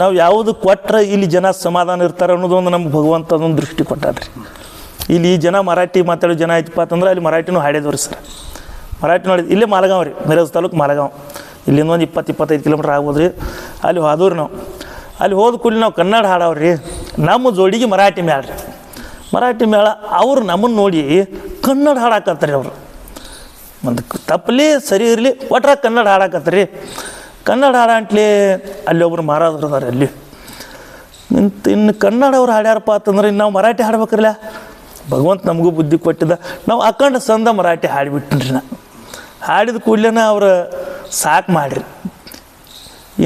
ನಾವು ಯಾವುದು ಕೊಟ್ಟರೆ ಇಲ್ಲಿ ಜನ ಸಮಾಧಾನ ಇರ್ತಾರೆ ಅನ್ನೋದೊಂದು ನಮ್ಗೆ ಭಗವಂತ ಅದೊಂದು ದೃಷ್ಟಿ ಕೊಟ್ಟಾದ್ರಿ ಇಲ್ಲಿ ಜನ ಮರಾಠಿ ಮಾತಾಡೋ ಜನ ಆಯ್ತಪ್ಪ ಅಂತಂದ್ರೆ ಅಲ್ಲಿ ಮರಾಠಿನೂ ಹಾಡಿದವ್ರಿ ಸರ್. ಮರಾಠಿ ನೋಡಿ ಇಲ್ಲೇ ಮಾಲಗಾಂವ್ ರೀ ಮಿರಜ್ ತಾಲೂಕು ಮಾಲಗಾಂವ್. ಇಲ್ಲಿಂದ ಒಂದು ಇಪ್ಪತ್ತು ಇಪ್ಪತ್ತೈದು ಕಿಲೋಮೀಟ್ರ್ ಆಗ್ಬೋದು ರೀ ಅಲ್ಲಿ ಹೋದವ್ರಿ ನಾವು. ಅಲ್ಲಿ ಹೋದ ಕೂಲಿ ನಾವು ಕನ್ನಡ ಹಾಡವ್ರಿ. ನಮ್ಮ ಜೋಡಿಗೆ ಮರಾಠಿ ಮೇಳ ರೀ ಮರಾಠಿ ಮೇಳ ಅವರು ನಮ್ಮನ್ನು ನೋಡಿ ಕನ್ನಡ ಹಾಡಾಕತ್ತಾರೆ ಅವರು. ಒಂದು ತಪ್ಪಲಿ ಸರಿ ಇರಲಿ, ಒಟ್ರ ಕನ್ನಡ ಹಾಡಾಕತ್ರಿ ಕನ್ನಡ ಹಾಡಂಟ್ಲಿ ಅಲ್ಲಿ ಒಬ್ರು ಮಾರಾದ್ರು ಅದಾರೆ ಅಲ್ಲಿ. ನಿಂತು ಇನ್ನು ಕನ್ನಡ ಅವ್ರು ಹಾಡ್ಯಾರಪ್ಪ ಅಂತಂದ್ರೆ ಇನ್ನು ನಾವು ಮರಾಠಿ ಹಾಡ್ಬೇಕ್ರಲ್ಲ. ಭಗವಂತ ನಮಗೂ ಬುದ್ಧಿ ಕೊಟ್ಟಿದ್ದ ನಾವು ಅಖಂಡ ಸಂದ ಮರಾಠಿ ಹಾಡಿಬಿಟ್ಟಿನ್ರಿ ನಾ. ಹಾಡಿದ ಕೂಡಲೇ ಅವರು ಸಾಕು ಮಾಡಿರಿ.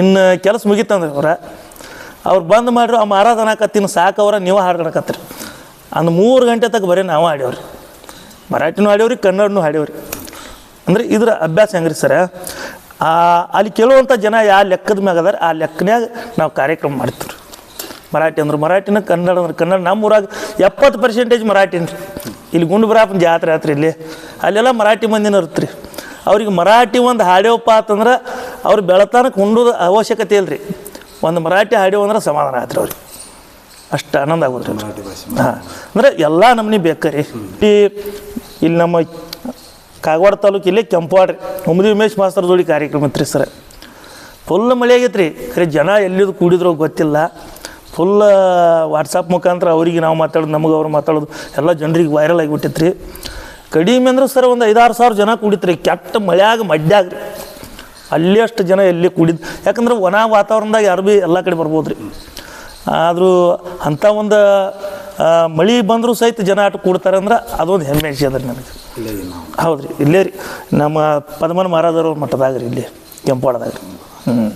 ಇನ್ನು ಕೆಲಸ ಮುಗೀತಂದ್ರೆ ಅವ್ರ, ಅವ್ರು ಬಂದು ಮಾಡ್ರಿ ಆ ಮಾರಾದ ಅನ್ನಕತ್ತಿನ ಸಾಕು ಅವ್ರ, ನೀವು ಹಾಡ್ಕೊಳಕತ್ರಿ ಅಂದ್ರೆ ಮೂರು ಗಂಟೆ ತಗ ಬರೀ ನಾವು ಹಾಡ್ಯವ್ರಿ. ಮರಾಠಿನೂ ಹಾಡ್ಯವ್ರಿ, ಕನ್ನಡನೂ ಹಾಡ್ಯವ್ರಿ. ಅಂದ್ರೆ ಇದ್ರ ಅಭ್ಯಾಸ ಹೆಂಗ್ರಿ ಸರ? ಅಲ್ಲಿ ಕೇಳುವಂಥ ಜನ ಯಾವ ಲೆಕ್ಕದ ಮ್ಯಾಗ ಅದಾರ, ಆ ಲೆಕ್ಕನ್ಯಾಗ ನಾವು ಕಾರ್ಯಕ್ರಮ ಮಾಡ್ತೀವಿ ಮರಾಠಿ ಅಂದ್ರೆ ಮರಾಠಿನ, ಕನ್ನಡ ಅಂದ್ರೆ ಕನ್ನಡ. ನಮ್ಮ ಊರಾಗ ಎಪ್ಪತ್ತು ಪರ್ಸೆಂಟೇಜ್ ಮರಾಠಿನ ಇಲ್ಲಿ ಗುಂಡುಬ್ರಾಪನ ಜಾತ್ರೆ ಆತ್ರಿ ಇಲ್ಲಿ. ಅಲ್ಲೆಲ್ಲ ಮರಾಠಿ ಮಂದಿನ ಇರ್ತ್ರಿ. ಅವ್ರಿಗೆ ಮರಾಠಿ ಒಂದು ಹಾಡ್ಯವಪ್ಪ ಅಂತಂದ್ರೆ ಅವ್ರು ಬೆಳತನಕ್ಕೆ ಉಂಡೋದು ಅವಶ್ಯಕತೆ ಇಲ್ರಿ. ಒಂದು ಮರಾಠಿ ಹಾಡ್ಯೋ ಅಂದ್ರೆ ಸಮಾಧಾನ ಆಯ್ತು ಅವ್ರಿಗೆ. ಅಷ್ಟು ಆನಂದ ಆಗೋದ್ರಿ ಹಾಂ. ಅಂದ್ರೆ ಎಲ್ಲ ನಮ್ನಿ ಬೇಕ್ರಿ. ಈ ಇಲ್ಲಿ ನಮ್ಮ ಕಾಗವಾಡ ತಾಲೂಕು ಇಲ್ಲೇ ಕೆಂಪವಾಡ ರೀ ಉಮದಿ ಉಮೇಶ್ ಮಾಸ್ತರ್ ಜೋಡಿ ಕಾರ್ಯಕ್ರಮ ಇತ್ತು ರೀ ಸರ್. ಫುಲ್ ಮಳೆ ಆಗೈತೆ ರೀ ಖರೆ ಜನ ಎಲ್ಲಿದು ಕೂಡಿದ್ರು ಗೊತ್ತಿಲ್ಲ. ಫುಲ್ ವಾಟ್ಸಪ್ ಮುಖಾಂತರ ಅವರಿಗೆ ನಾವು ಮಾತಾಡೋದು ನಮಗೆ ಅವ್ರು ಮಾತಾಡೋದು ಎಲ್ಲ ಜನರಿಗೆ ವೈರಲ್ ಆಗಿಬಿಟ್ಟಿತ್ತು ರೀ ಕಡಿಮೆ ಅಂದ್ರೆ ಸರ್ ಒಂದು ಐದಾರು ಸಾವಿರ ಜನ ಕುಡಿತ್ರಿ ಕೆಟ್ಟ ಮಳೆಯಾಗ ಮಡ್ಯಾಗ ರೀ ಅಲ್ಲಿ ಅಷ್ಟು ಜನ ಎಲ್ಲಿ ಕುಡಿದ್ ಯಾಕಂದ್ರೆ ಒಣ ವಾತಾವರಣದಾಗ ಯಾರು ಭೀ ಎಲ್ಲ ಕಡೆ ಬರ್ಬೋದು ರೀ ಆದರೂ ಅಂಥ ಒಂದು ಮಳೆ ಬಂದರೂ ಸಹಿತ ಜನ ಆಟ ಕೂಡ್ತಾರೆ ಅಂದ್ರೆ ಅದೊಂದು ಹೆಮ್ಮೆ ವಿಷಯ ಅದ ರೀ ನನಗೆ. ಹೌದು ರೀ ಇಲ್ಲೇ ರೀ. ನಮ್ಮ ಪದ್ಮನ ಮಹಾರಾಜರ ಮಠದಾಗ ರೀ ಇಲ್ಲಿ ಕೆಂಪವಾಡದಾಗ ರೀ ಹ್ಞೂ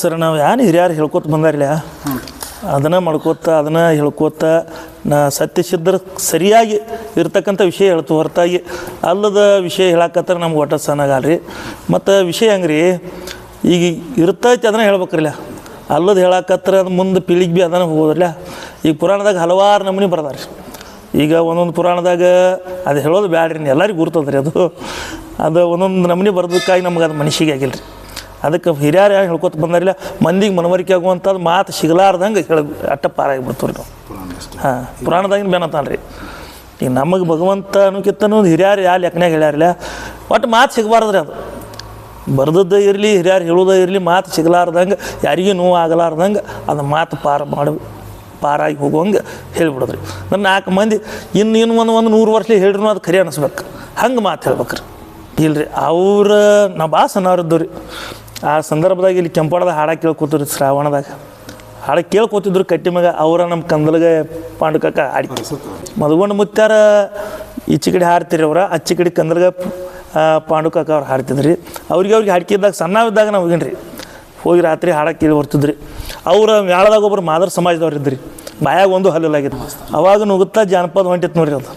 ಸರ್ ನಾವು ಏನು ಹಿರಿಯಾರು ಹೇಳ್ಕೊತ ಬಂದಾರಿಲ್ಲ? ಅದನ್ನು ಮಾಡ್ಕೋತ, ಅದನ್ನು ಹೇಳ್ಕೋತ, ನಾ ಸತ್ಯಸಿದ್ಧರ ಸರಿಯಾಗಿ ಇರ್ತಕ್ಕಂಥ ವಿಷಯ ಹೇಳ್ತು ಹೊರತಾಗಿ. ಅಲ್ಲದ ವಿಷಯ ಹೇಳಕತ್ರ ನಮ್ಗೆ ಒಟ್ಟ ಸನಗಾಲ್ರಿ ಮತ್ತು ವಿಷಯ ಹೆಂಗ್ರಿ, ಈಗ ಇರ್ತೈತಿ ಅದನ್ನು ಹೇಳ್ಬೇಕ್ರಲ್ಲ. ಅಲ್ಲದ ಹೇಳಾಕತ್ರ ಅದು ಮುಂದೆ ಪೀಳಿಗೆ ಭೀ ಅದನ್ನು ಹೋಗೋದ್ರಲ್ಲ. ಈಗ ಪುರಾಣದಾಗ ಹಲವಾರು ನಮೂನಿ ಬರ್ತಾರೆ ಈಗ ಒಂದೊಂದು ಪುರಾಣದಾಗ ಅದು ಹೇಳೋದು ಬ್ಯಾಡ್ರಿ, ಎಲ್ಲರಿಗೂ ಗುರ್ತದ್ರಿ ಅದು. ಅದು ಒಂದೊಂದು ನಮೂನಿ ಬರ್ದಕ್ಕಾಗಿ ನಮ್ಗೆ ಅದು ಮನುಷ್ಯಗೆ ಆಗಿಲ್ಲ ರೀ ಅದಕ್ಕೆ ಹಿರಿಯರು ಯಾರು ಹೇಳ್ಕೊತ ಬಂದಾರಿಲ್ಲ? ಮಂದಿಗೆ ಮನವರಿಕೆ ಆಗುವಂಥದ್ದು ಮಾತು ಸಿಗಲಾರ್ದಂಗೆ ಹೇಳ ಅಟ್ಟ ಪಾರಾಗಿಬಿಡ್ತೀವಿ ನಾವು ಹಾಂ ಪುರಾಣದಾಗಿನ ಬೇನತಾನ ರೀ ಈಗ ನಮಗೆ ಭಗವಂತ ಅನ್ನೋಕ್ಕಿಂತನೂ ಹಿರಿಯರು ಯಾವ ಲೆಕ್ಕನಾಗ ಹೇಳ್ಯಾರಿಲ್ಲ? ಒಟ್ಟು ಮಾತು ಸಿಗಬಾರ್ದ್ರಿ ಅದು. ಬರ್ದದ್ದೇ ಇರಲಿ ಹಿರಿಯರು ಹೇಳೋದೇ ಇರಲಿ ಮಾತು ಸಿಗಲಾರ್ದಂಗೆ ಯಾರಿಗೂ ನೋವು ಆಗಲಾರ್ದಂಗೆ ಅದು ಮಾತು ಪಾರ ಮಾಡಿ ಪಾರಾಗಿ ಹೋಗುವಂಗೆ ಹೇಳ್ಬಿಡೋದ್ರಿ. ನನ್ನ ನಾಲ್ಕು ಮಂದಿ ಇನ್ನು ಇನ್ನು ಒಂದು ಒಂದು ನೂರು ವರ್ಷ ಹೇಳಿದ್ರು ಅದು ಖರೆ ಅನಿಸ್ಬೇಕು. ಹಂಗೆ ಮಾತು ಹೇಳ್ಬೇಕ್ರಿ. ಇಲ್ರಿ ಅವ್ರ ನಾ ಭಾಳ ಸಣ್ಣವ್ರದ್ದು ರೀ ಆ ಸಂದರ್ಭದಾಗ ಇಲ್ಲಿ ಕೆಂಪಾಡದ ಹಾಡ ಕೇಳ್ಕೊತೀರಿ ಶ್ರಾವಣದಾಗ. ಹಾಡು ಕೇಳ್ಕೊತಿದ್ರು ಕಟ್ಟಿ ಮಗ ಅವರ ನಮ್ಮ ಕಂದಲ್ಗೆ ಪಾಂಡುಕಕ್ಕ ಹಾಡಿ ಮದುಗೊಂಡು ಮುತ್ತಾರ ಈಚೆ ಕಡೆ ಹಾಡ್ತೀರಿ ಅವ್ರ ಅಚ್ಚಿ ಕಡೆ ಕಂದಲ್ಗೆ ಪಾಂಡುಕಕ್ಕ ಅವ್ರು ಹಾಡ್ತಿದ್ರಿ. ಅವ್ರಿಗೆ ಅವ್ರಿಗೆ ಹಾಡ್ಕಿದ್ದಾಗ ಸಣ್ಣವಿದ್ದಾಗ ನಾವು ಹೋಗಿನ್ರಿ. ಹೋಗಿ ರಾತ್ರಿ ಹಾಡ ಕೇಳಿ ಬರ್ತಿದ್ರಿ. ಅವ್ರ ಮ್ಯಾಳದಾಗ ಒಬ್ಬರು ಮಾದರ ಸಮಾಜದವ್ರು ಇದ್ರಿ. ಬಾಯಾಗ ಒಂದು ಹಲ್ಲಿಲಾಗಿತ್ತು ಅವಾಗ ನುಗುತ್ತಾ ಜಾನಪದ ಹೊಂಟಿತ್ತು ನೋಡ್ರಿ ಅದು.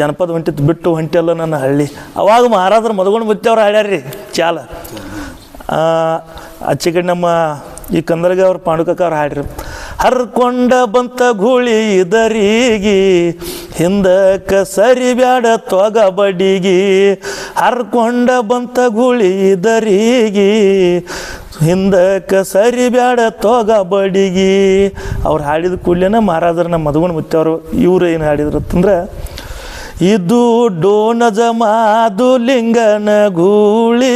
ಜನಪದ ಹೊಂಟಿತ್ತು ಬಿಟ್ಟು ಹೊಂಟಿಯಲ್ಲ ನನ್ನ ಹಳ್ಳಿ. ಅವಾಗ ಮಹಾರಾಜರು ಮದುಗೊಂಡು ಮುತ್ತವ್ರು ಹಾಡ್ಯಾರ್ರಿ ಚಾಲ. ಆ, ಆಚೆ ಕಡೆ ನಮ್ಮ ಈ ಕಂದರ್ಗ ಅವ್ರ ಪಾಂಡುಕಕ್ಕ ಅವ್ರು ಹಾಡ್ರಿ. ಹರ್ಕೊಂಡ ಬಂತ ಗೂಳಿ ಇದರಿಗಿ ಹಿಂದಕ್ಕೆ ಸರಿ ಬ್ಯಾಡ ತೊಗ ಬಡಿಗಿ. ಹರ್ಕೊಂಡ ಬಂತ ಗೂಳಿ ಇದರಿಗಿ ಹಿಂದಕ್ಕೆ ಸರಿ ಬ್ಯಾಡ ತೊಗ ಬಡಿಗಿ. ಅವ್ರು ಹಾಡಿದ ಕೂಡ್ಲೇನ ಮಹಾರಾಜರನ್ನ ಮದುಗೊಂಡು ಮುತ್ತವರು ಇವ್ರು ಏನು ಹಾಡಿದ್ರು ಅಂತಂದ್ರೆ ಇದು ಡೋನಜ ಮಾದು ಲಿಂಗನ ಗೂಳಿ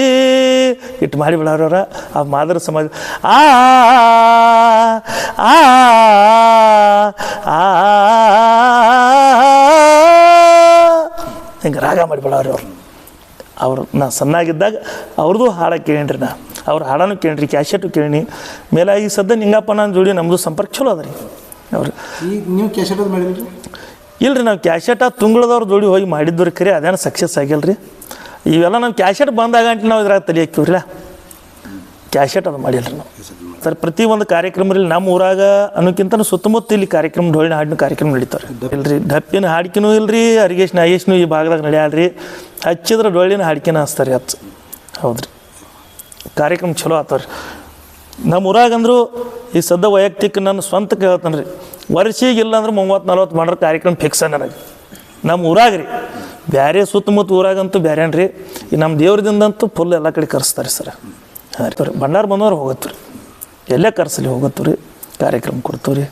ಇಟ್ಟು ಮಾಡಿ ಬಿಡೋರವ್ರ ಆ ಮಾದರ ಸಮಾಜ ಆ ಆ ಹಿಂಗೆ ರಾಗ ಮಾಡಿಬಿಡೋರು ಅವ್ರು ಅವ್ರು ನಾ ಸಣ್ಣಾಗಿದ್ದಾಗ ಅವ್ರದ್ದು ಹಾಡ ಕೇಳಿನ್ರಿ ನಾ ಅವ್ರ ಹಾಡನೂ ಕೇಳಿರಿ ಕ್ಯಾಶೆಟು ಕೇಳಿ ಮೇಲೆ ಈ ಸದ್ಯ ನಿಂಗಪ್ಪ ನಾನು ಜೋಡಿ ನಮ್ಮದು ಸಂಪರ್ಕ ಚಲೋ ಅದ ರೀ ಅವ್ರು ಈಗ ನೀವು ಕ್ಯಾಶೆಟ್ ಮಾಡಿದ್ರಿ ಇಲ್ರಿ ನಾವು ಕ್ಯಾಶೆಟ ತುಂಗಳದವ್ರ ಜೋಡಿ ಹೋಗಿ ಮಾಡಿದ್ದು ಖರೆ ಅದೇನು ಸಕ್ಸಸ್ ಆಗಿಲ್ಲ ರೀ ಇವೆಲ್ಲ ನಾನು ಕ್ಯಾಶೆಟ್ ಬಂದಾಗ ಅಂತ ನಾವು ಇದ್ರಾಗ ತಲೆ ಹಾಕಿವ್ರಿಲ್ಲ ಕ್ಯಾಶೆಟ್ ಅದು ಮಾಡಿಲ್ಲ ರೀ ನಾವು. ಸರ್ ಪ್ರತಿ ಒಂದು ಕಾರ್ಯಕ್ರಮದಲ್ಲಿ ನಮ್ಮ ಊರಾಗ ಅನ್ನೋಕ್ಕಿಂತ ಸುತ್ತಮುತ್ತ ಇಲ್ಲಿ ಕಾರ್ಯಕ್ರಮ ಡೊಳ್ಳಿನ ಹಾಡಿನ ಕಾರ್ಯಕ್ರಮ ನಡೀತಾರೆ ಇಲ್ರಿ ಡಪ್ಪಿನ ಹಾಡಿಕೆನೂ ಇಲ್ರಿ ಅರಿಗೇಶ್ ನಾಗೇಶ್ನು ಈ ಭಾಗದಾಗ ನಡೆಯಲ್ರಿ. ಹಚ್ಚಿದ್ರೆ ಡೊಳ್ಳಿನ ಹಾಡಿಕೆನ ಹಚ್ತಾರೆ ಹಚ್ಚ ಹೌದ್ರಿ. ಕಾರ್ಯಕ್ರಮ ಚಲೋ ಆತವ್ರಿ. ನಮ್ಮ ಊರಾಗಂದ್ರು ಈ ಸದ್ದ ವೈಯಕ್ತಿಕ ನನ್ನ ಸ್ವಂತಕ್ಕೆ ಹೇಳ್ತಾನೆ ರೀ ವರ್ಷಿಗೆ ಇಲ್ಲ ಅಂದ್ರೆ ಮೂವತ್ತು ನಲ್ವತ್ತು ಮಾಡೋ ಕಾರ್ಯಕ್ರಮ ಫಿಕ್ಸ್ ನನಗೆ. ನಮ್ಮ ಊರಾಗ ರೀ ಬೇರೆ ಸುತ್ತಮುತ್ತ ಊರಾಗಂತೂ ಬೇರೆನ್ರಿ ರೀ ನಮ್ಮ ದೇವ್ರದಿಂದಂತೂ ಫುಲ್ ಎಲ್ಲ ಕಡೆ ಕರೆಸ್ತಾರೆ ಸರ್. ಹಾಂ ರೀ. ಭಂಡಾರ ಬಂದವ್ರು ಹೋಗತ್ತು ರೀ ಎಲ್ಲೇ ಕರೆಸಲಿ ಹೋಗತ್ತು ಕಾರ್ಯಕ್ರಮ ಕೊಡ್ತೀವಿ ರೀ.